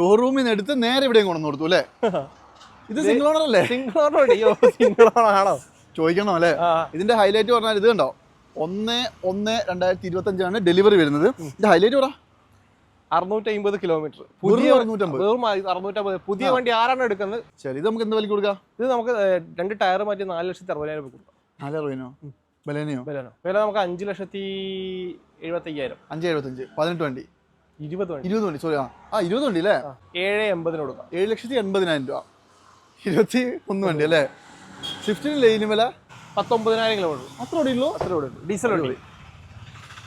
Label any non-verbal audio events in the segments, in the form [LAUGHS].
ഷോറൂമിൽ നിന്ന് എടുത്ത് നേരെ ഇവിടെയും കൊണ്ടു കൊടുത്തു അല്ലേ? ഇത് സിംഗിൾ ഓണർ അല്ലേ? സിംഗിൾ ഓണർ സിംഗിൾ ഓണർ ആണോ? ചോദിക്കണം അല്ലേ? ഇതിന്റെ ഹൈലൈറ്റ് പറഞ്ഞാൽ ഇത് കണ്ടോ? ഒന്ന് ഒന്ന് രണ്ടായിരത്തി ഇരുപത്തി അഞ്ചാണ് ഡെലിവറി വരുന്നത്. ഇതിന്റെ ഹൈലൈറ്റ് പറ അറുന്നൂറ്റി അമ്പത് കിലോമീറ്റർ പുതിയ അറുന്നൂറ്റമ്പത്. പുതിയ വണ്ടി ആരാണ് എടുക്കുന്നത്? ശരി ഇത് നമുക്ക് എന്ത് വിലക്ക് കൊടുക്കാം? ഇത് നമുക്ക് രണ്ട് ടയർ മാറ്റി നാല് ലക്ഷത്തി അറുപതിനായിരം രൂപ കൊടുക്കാം. നാല് അറുപതിനോ? ബലേനയോ ബലേനോ വില നമുക്ക് അഞ്ച് ലക്ഷത്തി എഴുപത്തി അയ്യായിരം അഞ്ച് എഴുപത്തഞ്ച്. പതിനെട്ട് വണ്ടി. ഇരുപത് വണ്ടി ഇരുപത് വണ്ടി സോറി ആ. ആ ഇരുപത് വണ്ടി അല്ലേ ഏഴ് എൺപതിന് കൊടുക്കാം. ഏഴ് ലക്ഷത്തി എൺപതിനായിരം രൂപ. ഇരുപത്തി ഒന്ന് വണ്ടി അല്ലേ സ്വിഫ്റ്റിന് ലൈന് വില പത്തൊമ്പതിനായിരം കിലോമീറ്റർ അത്ര ഓടിയുള്ളൂ? അത്ര ഓടിയുള്ളൂ. ഡീസൽ ഓടി.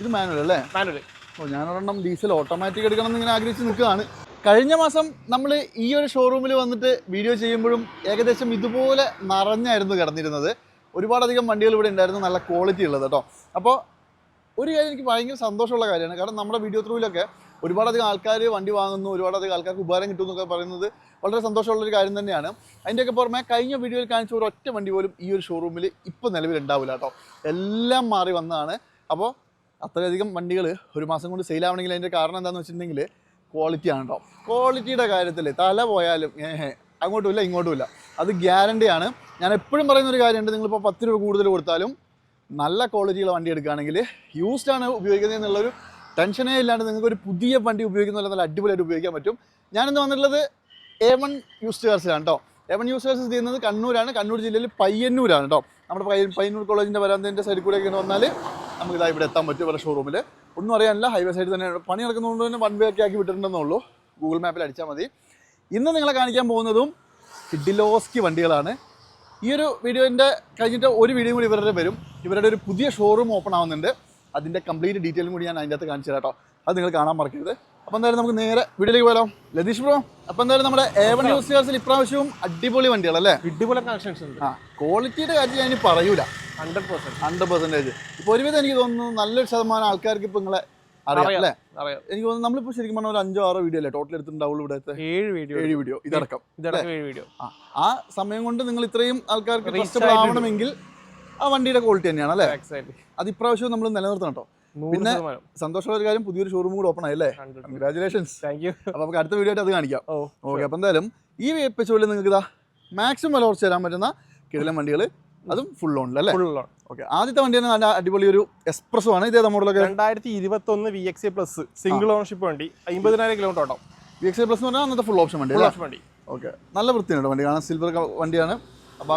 ഇത് മാനുവൽ അല്ലേ? മാനുവൽ ഓ ഞാൻ ഒരെണ്ണം ഡീസൽ ഓട്ടോമാറ്റിക് എടുക്കണം എന്ന് ഇങ്ങനെ ആഗ്രഹിച്ച് നിൽക്കുകയാണ്. കഴിഞ്ഞ മാസം നമ്മൾ ഈ ഒരു ഷോറൂമിൽ വന്നിട്ട് വീഡിയോ ചെയ്യുമ്പോഴും ഏകദേശം ഇതുപോലെ നിറഞ്ഞായിരുന്നു കിടന്നിരുന്നത്. ഒരുപാടധികം വണ്ടികൾ ഇവിടെ ഉണ്ടായിരുന്നു നല്ല ക്വാളിറ്റി ഉള്ളത് കേട്ടോ അപ്പോൾ ഒരു കാര്യം എനിക്ക് ഭയങ്കര സന്തോഷമുള്ള കാര്യമാണ്. കാരണം നമ്മുടെ വീഡിയോ ത്രൂവിലൊക്കെ ഒരുപാടധികം ആൾക്കാർ വണ്ടി വാങ്ങുന്നു ഒരുപാടധികം ആൾക്കാർക്ക് ഉപകാരം കിട്ടുന്നു എന്നൊക്കെ പറയുന്നത് വളരെ സന്തോഷമുള്ളൊരു കാര്യം തന്നെയാണ്. അതിന്റെയൊക്കെ പുറമെ കഴിഞ്ഞ വീഡിയോയിൽ കാണിച്ച ഒരു ഒറ്റ വണ്ടി പോലും ഈ ഒരു ഷോറൂമിൽ ഇപ്പോൾ നിലവിൽ ഉണ്ടാവില്ല കേട്ടോ. എല്ലാം മാറി വന്നതാണ്. അപ്പോൾ അത്രയധികം വണ്ടികൾ ഒരു മാസം കൊണ്ട് സെയിലാവണമെങ്കിൽ അതിന്റെ കാരണം എന്താണെന്ന് വെച്ചിട്ടുണ്ടെങ്കിൽ ക്വാളിറ്റി ആണ് കേട്ടോ. ക്വാളിറ്റിയുടെ കാര്യത്തിൽ തല പോയാലും ഏഹേ അങ്ങോട്ടും ഇല്ല ഇങ്ങോട്ടും ഇല്ല. അത് ഗ്യാരണ്ടിയാണ് ഞാൻ എപ്പോഴും പറയുന്ന ഒരു കാര്യമുണ്ട് നിങ്ങളിപ്പോൾ പത്ത് രൂപ കൂടുതൽ കൊടുത്താലും നല്ല ക്വാളിറ്റിയുള്ള വണ്ടി എടുക്കുകയാണെങ്കിൽ യൂസ്ഡ് ആണ് ഉപയോഗിക്കുന്നത് എന്നുള്ളൊരു ടെൻഷനേ ഇല്ലാണ്ട് നിങ്ങൾക്ക് ഒരു പുതിയ വണ്ടി ഉപയോഗിക്കുന്ന നല്ല അടിപൊളിയായിട്ട് ഉപയോഗിക്കാൻ പറ്റും. ഞാനിന്ന് വന്നിട്ടുള്ളത് എ വൺ യൂസ്ഡ് കാർസിലാണ് കേട്ടോ എ വൺ യൂസ്ഡ് കാർസ് ചെയ്യുന്നത് കണ്ണൂരാണ്. കണ്ണൂർ ജില്ലയിൽ പയ്യന്നൂരാണ് കേട്ടോ നമ്മുടെ പയ്യ പയ്യന്നൂർ കോളേജിന്റെ വരാന്തതിന്റെ സൈഡിൽ കൂടെ ഒക്കെ വന്നാൽ നമുക്ക് ഇതാ ഇവിടെ എത്താൻ പറ്റും ഇവിടെ ഷോറൂമിൽ ഒന്നും അറിയാനില്ല ഹൈവേ സൈഡിൽ തന്നെ പണി നടക്കുന്നതുകൊണ്ട് തന്നെ വൺ വേ ഒക്കെ ആക്കി വിട്ടിട്ടുണ്ടെന്നുള്ളൂ ഗൂഗിൾ മാപ്പിൽ അടിച്ചാൽ മതി. ഇന്ന് നിങ്ങളെ കാണിക്കാൻ പോകുന്നതും കിഡിലോസ്കി വണ്ടികളാണ്. ഈ ഒരു വീഡിയോന്റെ കഴിഞ്ഞിട്ട് ഒരു വീഡിയോ കൂടി ഇവരുടെ വരും. ഇവരുടെ ഒരു പുതിയ ഷോറൂം ഓപ്പൺ ആവുന്നുണ്ട്. അതിന്റെ കംപ്ലീറ്റ് ഡീറ്റെയിലും കൂടി ഞാൻ അതിന്റെ അകത്ത് കാണിച്ചു കേട്ടോ. അത് നിങ്ങൾ കാണാൻ മറക്കരുത്. അപ്പോൾ എന്തായാലും നമുക്ക് നേരെ വീട്ടിലേക്ക് പോയാലോ? ലതീഷ് ബ്രോ അപ്പോൾ എന്തായാലും നമ്മുടെ എ വൺ യൂസ് കാർസിൽ ഇപ്രാവശ്യവും അടിപൊളി വണ്ടികളല്ലേ അടിപൊളി കണക്ഷൻസ് ഉണ്ട്. ആ ക്വാളിറ്റിയുടെ കാര്യം ഞാൻ പറയൂല. ഹൺഡ്രഡ് പെർസെന്റ് ഹൺഡ്രഡ് പെർസെന്റേജ് ഇപ്പോൾ ഒരുവിധം എനിക്ക് തോന്നുന്നു നല്ലൊരു ശതമാനം ആൾക്കാർക്ക് ഇപ്പോൾ നിങ്ങളെ അറിയാം. അല്ലേ? അറിയാം. എനിക്ക് തോന്നുന്നു നമ്മളിപ്പോൾ ശരിക്കും പറഞ്ഞാൽ ഒരു അഞ്ചോ ആറോ വീഡിയോ അല്ലേ? ടോട്ടൽ എടുത്തിട്ടുണ്ടാവുള്ളൂ ഇവിടുത്തെ. ഏഴ് വീഡിയോ ഏഴ് വീഡിയോ ഇതടക്കം. ഇതടക്കം ഏഴ് വീഡിയോ ആ സമയം കൊണ്ട് നിങ്ങൾ ഇത്രയും ആൾക്കാർക്ക് ആവണമെങ്കിൽ ആ വണ്ടിയുടെ ക്വാളിറ്റി തന്നെയാണ് അല്ലേ? അത് ഇപ്രാവശ്യം നമ്മൾ നിലനിർത്തണം കേട്ടോ. പിന്നെ- സന്തോഷമുള്ള ഒരു കാര്യം പുതിയൊരു ഷോറൂം കൂടെ ഓപ്പൺ ആയല്ലേ കൺഗ്രാചുലേഷൻസ് താങ്ക് യു അപ്പോൾ നമുക്ക് അടുത്ത വീഡിയോ ആയിട്ട് അത് കാണിക്കാം. ഓക്കെ അപ്പോൾ എന്തായാലും ഈ എപ്പിസോഡിൽ നിങ്ങൾക്ക് ഇതാ മാക്സിമം വില കുറച്ച് തരാൻ പറ്റുന്ന കിടിലൻ വണ്ടികൾ അതും ഫുൾ ഓൺ അല്ലേ? ഫുൾ ഓൺ ഓക്കെ ആദ്യത്തെ വണ്ടി തന്നെ നല്ല അടിപൊളി ഒരു എക്സ്പ്രസ് ആണ്. ഇതേ മോഡലൊക്കെ രണ്ടായിരത്തി ഇരുപത്തി ഒന്ന് V X A plus single ownership വണ്ടി. അമ്പതിനായിരം കിലോമീറ്റർ ഓട്ടം. വി എക്സ് എ പ്ലസ് എന്ന് പറഞ്ഞാൽ അന്നത്തെ ഫുൾ ഓപ്ഷൻ വണ്ടി ഓപ്ഷൻ വണ്ടി. ഓക്കെ നല്ല വൃത്തിയുണ്ട് വണ്ടി. കാണാൻ സിൽവർ വണ്ടിയാണ്. അപ്പോൾ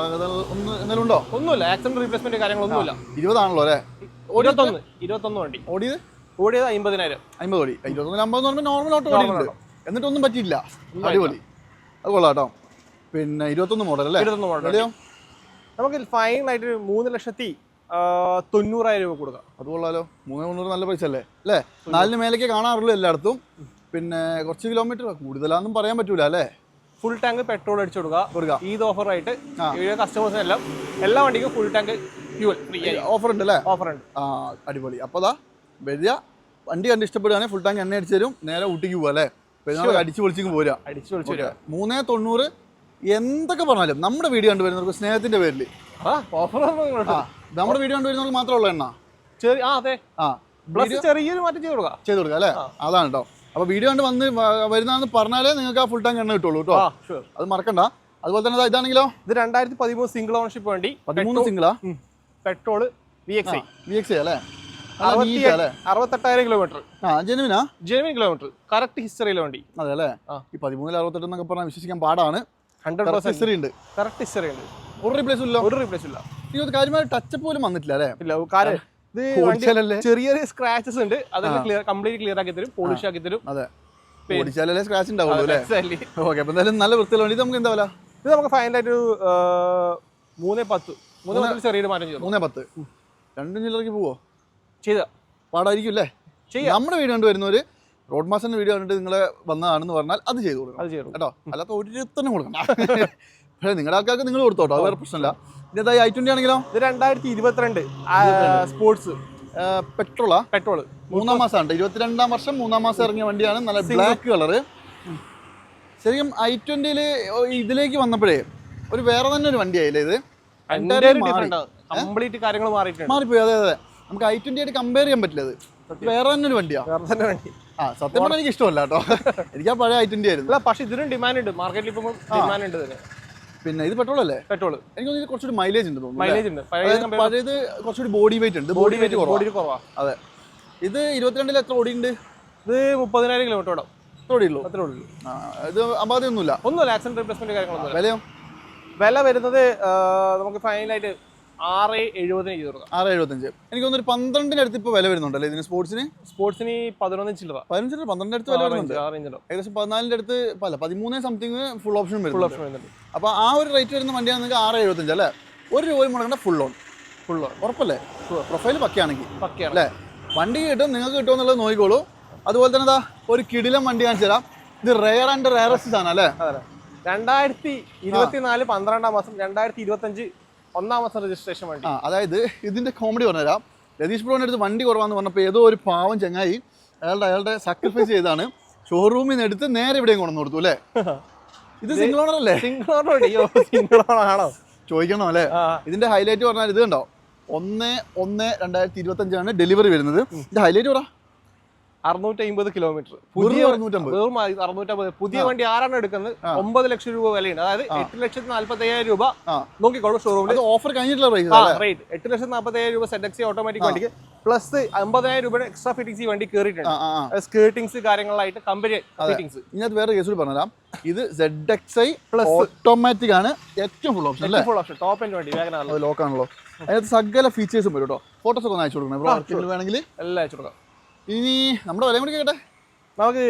ഒന്ന് എന്തെങ്കിലും ഉണ്ടോ? ഒന്നുമില്ല. ആക്സിഡന്റ് റീപ്ലേസ്മെന്റ് കാര്യങ്ങളൊന്നുമില്ല. ഇരുപതാണല്ലോ അല്ലേ? ഇരുപത്തൊന്ന്? ഇരുപത്തൊന്ന് വണ്ടി. ഓടിയത്? ഓടിയത് അമ്പതിനായിരം അമ്പത് കോടി ഇരുപത്തൊന്ന് അമ്പത് നോർമൽ ഓട്ടോ ഓടിയുണ്ട് എന്നിട്ടൊന്നും പറ്റിയില്ല. അടിപൊളി. അത് കൊള്ളാം കേട്ടോ. പിന്നെ ഇരുപത്തൊന്ന് മോഡൽ അല്ലേ? ഇരുപത്തൊന്ന് മോഡൽ നമുക്ക് ഫൈനൽ ആയിട്ട് മൂന്ന് ലക്ഷത്തി തൊണ്ണൂറായിരം രൂപ കൊടുക്കാം. അത് കൊള്ളാലോ. മൂന്ന് മുന്നൂറ് നല്ല പൈസ അല്ലേ? അല്ലേ? നാലിന് മേലേക്ക് കാണാറുള്ളൂ എല്ലായിടത്തും. പിന്നെ കുറച്ച് കിലോമീറ്റർ കൂടുതലാണെന്നും പറയാൻ പറ്റൂല അല്ലേ? ഫുൾ ടാങ്ക് പെട്രോൾ അടിച്ചു കൊടുക്കുക. കൊടുക്കാം ഈദ് ഓഫർ ആയിട്ട്. കസ്റ്റമേഴ്സിന് എല്ലാം എല്ലാ വണ്ടിക്കും ഫുൾ ടാങ്ക് ഫ്യൂൽ ഫ്രീ ആയി ഓഫർ ഉണ്ട് അല്ലേ ഓഫർ ഉണ്ട് ആ അടിപൊളി. അപ്പോൾ അതാ വരിക. വണ്ടി കണ്ട് ഇഷ്ടപ്പെടുകയാണെങ്കിൽ ഫുൾ ടാങ്ക് എണ്ണ അടിച്ചു തരും. നേരെ ഊട്ടിക്ക് പോവാ അല്ലേ? പെരുന്നാൾ അടിച്ച് പൊളിച്ചിങ് പോരാ. അടിച്ചു വിളിച്ചു വരിക മൂന്നേ തൊണ്ണൂറ് എന്തൊക്കെ പറഞ്ഞാലും നമ്മുടെ വീഡിയോ കണ്ടുവരുന്നവർക്ക് സ്നേഹത്തിന്റെ പേരിൽ ഓഫർ നമ്മുടെ വീഡിയോ കണ്ടുവരുന്നവർക്ക് മാത്രമുള്ള എണ്ണ. ചെറിയ ആ അതെ. ആ പ്ലസ് ചെറിയൊരു മാറ്റം ചെയ്ത് കൊടുക്കാം. ചെയ്ത് കൊടുക്കാം അല്ലേ? അതാണ് കേട്ടോ അപ്പോൾ വീഡിയോ കണ്ട് വന്ന് വരുന്നതെന്ന് പറഞ്ഞാലേ നിങ്ങൾക്ക് ആ ഫുൾ ടാങ്ക് എണ്ണ കിട്ടുള്ളൂ കേട്ടോ. അത് മറക്കണ്ട. അതുപോലെ തന്നെ ഇതാണെങ്കിലോ? ഇത് രണ്ടായിരത്തി പതിമൂന്ന് സിംഗിൾ ഓണർഷിപ്പ് വേണ്ടി പതിമൂന്ന് സിംഗിളാ petrol V X V X അല്ലേ? അറുപത്തെട്ടായിരം കിലോമീറ്റർ ആ ജെനുവിനാ ജെനുവിൻ കിലോമീറ്റർ കറക്റ്റ് ഹിസ്റ്ററിയിലെ വണ്ടി. അതെ അല്ലേ. ഈ പതിമൂന്നിൽ അറുപത്തെട്ട് എന്നൊക്കെ പറഞ്ഞാൽ വിശ്വസിക്കാൻ പാടാണ്. ഹൺഡ്രഡ് പെർസെന്റ് ഹിസ്റ്ററി ഉണ്ട്. കറക്റ്റ് ഹിസ്റ്ററി ഉണ്ട്. ഒരു റീപ്ലേസ് ഇല്ലോ. ഒരു റീപ്ലേസ് ഇല്ല. ഇത് കാര്യമായ ടച്ചപ്പ് പോലും വന്നിട്ടില്ല അല്ലേ? ഇല്ല കാര്യം ഇത് ചെറിയ സ്ക്രാച്ചസ് ഉണ്ട്. അതൊക്കെ ക്ലിയർ കംപ്ലീറ്റ് ക്ലിയർ ആക്കി തരും പോളിഷ് ആക്കി തരും. അതെ. ഓടിച്ചാലല്ലേ സ്ക്രാച്ച് ഉണ്ടാവുള്ളൂ അല്ലേ. ഓക്കെ എന്തായാലും നല്ല വൃത്തിയുള്ള വണ്ടി നമുക്ക് എന്താ വില? ഇത് നമുക്ക് ഫൈനലായിട്ട് ഒരു മൂന്ന് പത്ത്. മൂന്ന് പത്തിൽ ചെറിയൊരു മാറ്റം ചെയ്തു. മൂന്നേ പത്ത്. രണ്ടും ചില്ലറയ്ക്ക് പോവോ? ചെയ്ത. പാടായിരിക്കും അല്ലേ? ചെയ്യാം. നമ്മുടെ വീഡിയോ കണ്ടുവരുന്നവർ റോഡ് മാസ്റ്ററിന്റെ വീഡിയോ കണ്ടിട്ട് നിങ്ങളെ വന്നതാണെന്ന് പറഞ്ഞാൽ അത് ചെയ്തു കൊടുക്കണം. അത് ചെയ്തു കേട്ടോ? അല്ലാത്ത ഒരു തന്നെ കൊടുക്കണം പക്ഷേ നിങ്ങളുടെ ആൾക്കാർക്ക് നിങ്ങൾ കൊടുത്തോട്ടോ? അത് വേറെ പ്രശ്നമില്ല. ഇതേതായി ഐ ട്വന്റി ആണെങ്കിലോ? ഇത് രണ്ടായിരത്തി ഇരുപത്തിരണ്ട്. സ്പോർട്സ്. പെട്രോളാ? പെട്രോൾ. മൂന്നാം മാസം മാസമാണ് ഇരുപത്തിരണ്ടാം വർഷം മൂന്നാം മാസം ഇറങ്ങിയ വണ്ടിയാണ്. നല്ല ബ്ലാക്ക് കളറ് ശരിക്കും ഐ ട്വന്റിയിൽ ഇതിലേക്ക് വന്നപ്പോഴേ ഒരു വേറെ തന്നെ ഒരു വണ്ടിയായില്ലേ ഇത്? കംപ്ലീറ്റ് കാര്യങ്ങൾ മാറിപ്പോയി. അതെ അതെ നമുക്ക് ഐ ട്വന്റി ആയിട്ട് കമ്പയർ ചെയ്യാൻ പറ്റില്ല ഇത്. ഇത് വേറെ തന്നെ ഒരു വണ്ടിയാ. വേറെ തന്നെ വണ്ടി. ആ സത്യം പറഞ്ഞാൽ എനിക്ക് ഇഷ്ടമല്ല കേട്ടോ. [LAUGHS] എനിക്ക് ആ പഴയ ഐ ട്വന്റി ആയിരുന്നു. പക്ഷേ ഇതിനും ഡിമാൻഡ് ഉണ്ട്. മാർക്കറ്റിൽ ഇപ്പം ഡിമാൻഡ് ഉണ്ട് പിന്നെ ഇത് പെട്രോൾ അല്ലേ? പെട്രോൾ എനിക്ക് തോന്നുന്നു കുറച്ചുകൂടി മൈലേജ് ഉണ്ട് തോന്നുന്നു മൈലേജ് ഉണ്ട്. പഴയത് കുറച്ചുകൂടി ബോഡി വെയിറ്റ് ഉണ്ട്. ബോഡി വെയിറ്റ് ബോഡി കുറവാ. അതെ. ഇത് ഇരുപത്തിരണ്ടിൽ എത്ര ഓടിയുണ്ട് ഇത് മുപ്പതിനായിരം കിലോമീറ്റർ ഓടാം. എത്ര ഓടിയുള്ളൂ? അത്രേ ഉള്ളൂ ഇത് അമ്പാതി ഒന്നുമില്ല? ആക്സിഡന്റ് റിപ്ലേസ്മെന്റ് കാര്യങ്ങളൊന്നും വിലയോ? വില വരുന്നത് നമുക്ക് ഫൈനലായിട്ട് ആറ് എഴുപതിന് ചെയ്ത് കൊടുക്കാം. ആറ് എഴുപത്തഞ്ച് എനിക്ക് തോന്നുന്നു പന്ത്രണ്ടിന് അടുത്ത് ഇപ്പോൾ വില വരുന്നുണ്ടല്ലേ ഇതിന് സ്പോർട്സിന്? സ്പോർട്സിന് പതിനൊന്ന് ചില്ലറ പതിനഞ്ചിന് പന്ത്രണ്ടിന് അടുത്ത് വില വരുന്നുണ്ട്. ആറ് ഇഞ്ചിലോ. ഏകദേശം പതിനാലിന്റെ അടുത്ത് അല്ല പതിമൂന്ന് സംതിങ് ഫുൾ ഓപ്ഷൻ ഫുൾ വരുന്നുണ്ട്. ഓപ്ഷൻ വരുന്നുണ്ട്. അപ്പോൾ ആ ഒരു റേറ്റ് വരുന്ന വണ്ടിയാണ് നിങ്ങൾക്ക് ആറ് എഴുപത്തഞ്ച് അല്ലേ? ഒരു രൂപയും മുടങ്ങേണ്ട ഫുൾ ഓൺ ഫുൾ ഓൺ ഉറപ്പല്ലേ? പ്രൊഫൈൽ പക്കയാണെങ്കിൽ. പക്കയാണ്. അല്ലേ? വണ്ടി കിട്ടും നിങ്ങൾക്ക് കിട്ടും എന്നുള്ളത് നോക്കിക്കോളൂ. അതുപോലെ തന്നെ ദാ ഒരു കിടിലം വണ്ടി കാണിച്ചു തരാം. ഇത് റെയർ ആൻഡ് റെയറസ്റ്റ് ആണ് അല്ലേ? രണ്ടായിരത്തി ഇരുപത്തിനാല് പന്ത്രണ്ടാം മാസം രണ്ടായിരത്തി ഇരുപത്തഞ്ച് ഒന്നാം മാസം രജിസ്ട്രേഷൻ വണ്ടി. ആ അതായത് ഇതിന്റെ കോമഡി പറഞ്ഞുതരാം. രതീഷ് ബ്രോന്റെ അടുത്ത് വണ്ടി കുറവാന്ന് പറഞ്ഞപ്പോൾ ഏതോ ഒരു പാവം ചങ്ങായി അയാളുടെ അയാളുടെ സാക്രിഫൈസ് ചെയ്താണ്. ഷോറൂമിൽ നിന്ന് എടുത്ത് നേരെ ഇവിടെയും കൊണ്ടു കൊടുത്തു അല്ലേ? ഇത് സിംഗിൾ ഓണർ അല്ലേ? സിംഗിൾ സിംഗിളോണോ അയ്യോ സിംഗിളോണോ ആണോ? ചോദിക്കണം അല്ലേ? ഇതിന്റെ ഹൈലൈറ്റ് പറഞ്ഞാൽ ഇത് കണ്ടോ? ഒന്ന് ഒന്ന് രണ്ടായിരത്തി ഇരുപത്തി അഞ്ചാണ് ഡെലിവറി വരുന്നത്. ഇതിന്റെ ഹൈലൈറ്റ് പറ. അറുന്നൂറ്റി അമ്പത് കിലോമീറ്റർ പുതിയ അറുന്നൂറ്റമ്പത്. വെറും അറുന്നൂറ്റമ്പത്. പുതിയ വണ്ടി ആരാണ് എടുക്കുന്നത്? ഒമ്പത് ലക്ഷം രൂപ വിലയുണ്ട് അതായത് എട്ട് ലക്ഷത്തി നാല്പത്തി അയ്യായിരം രൂപ നോക്കിക്കോളൂ ഷോറൂമിൽ ഓഫർ കഴിഞ്ഞിട്ടുള്ള റേറ്റ് എട്ട് ലക്ഷത്തി നാല്പത്തി അയ്യായിരം രൂപ സെഡക്സി ഓട്ടോമാറ്റിക് വണ്ടിക്ക് പ്ലസ് അമ്പതിനായിരം രൂപയുടെ എക്സ്ട്രാ ഫിറ്റിംഗ്സ് ഈ വണ്ടി കയറിയിട്ടുണ്ട് സ്കേർട്ടിങ്സ് കാര്യങ്ങളായിട്ട് കമ്പനി ഫിറ്റിംഗ്സ് ഇതിനകത്ത് വേറെ കേസ് കൂടി പറഞ്ഞുതരാം. ഇത് Z X I plus automatic ആണ് ഏറ്റവും ഫുൾ ഓപ്ഷൻ അല്ലേ? ഫുൾ ഓപ്ഷൻ ടോപ്പ് എൻഡ് വണ്ടി വേഗം ലോക്കാണല്ലോ അതിനകത്ത് സകല ഫീച്ചേഴ്സും വരും കേട്ടോ ഫോട്ടോസ് ഒക്കെ ഒന്ന് അയച്ചു കൊടുക്കണം വേണമെങ്കിൽ. എല്ലാം അയച്ചു കൊടുക്കാം. ഇനി നമ്മുടെ വിലയും കൂടി കേട്ടെ നമുക്ക്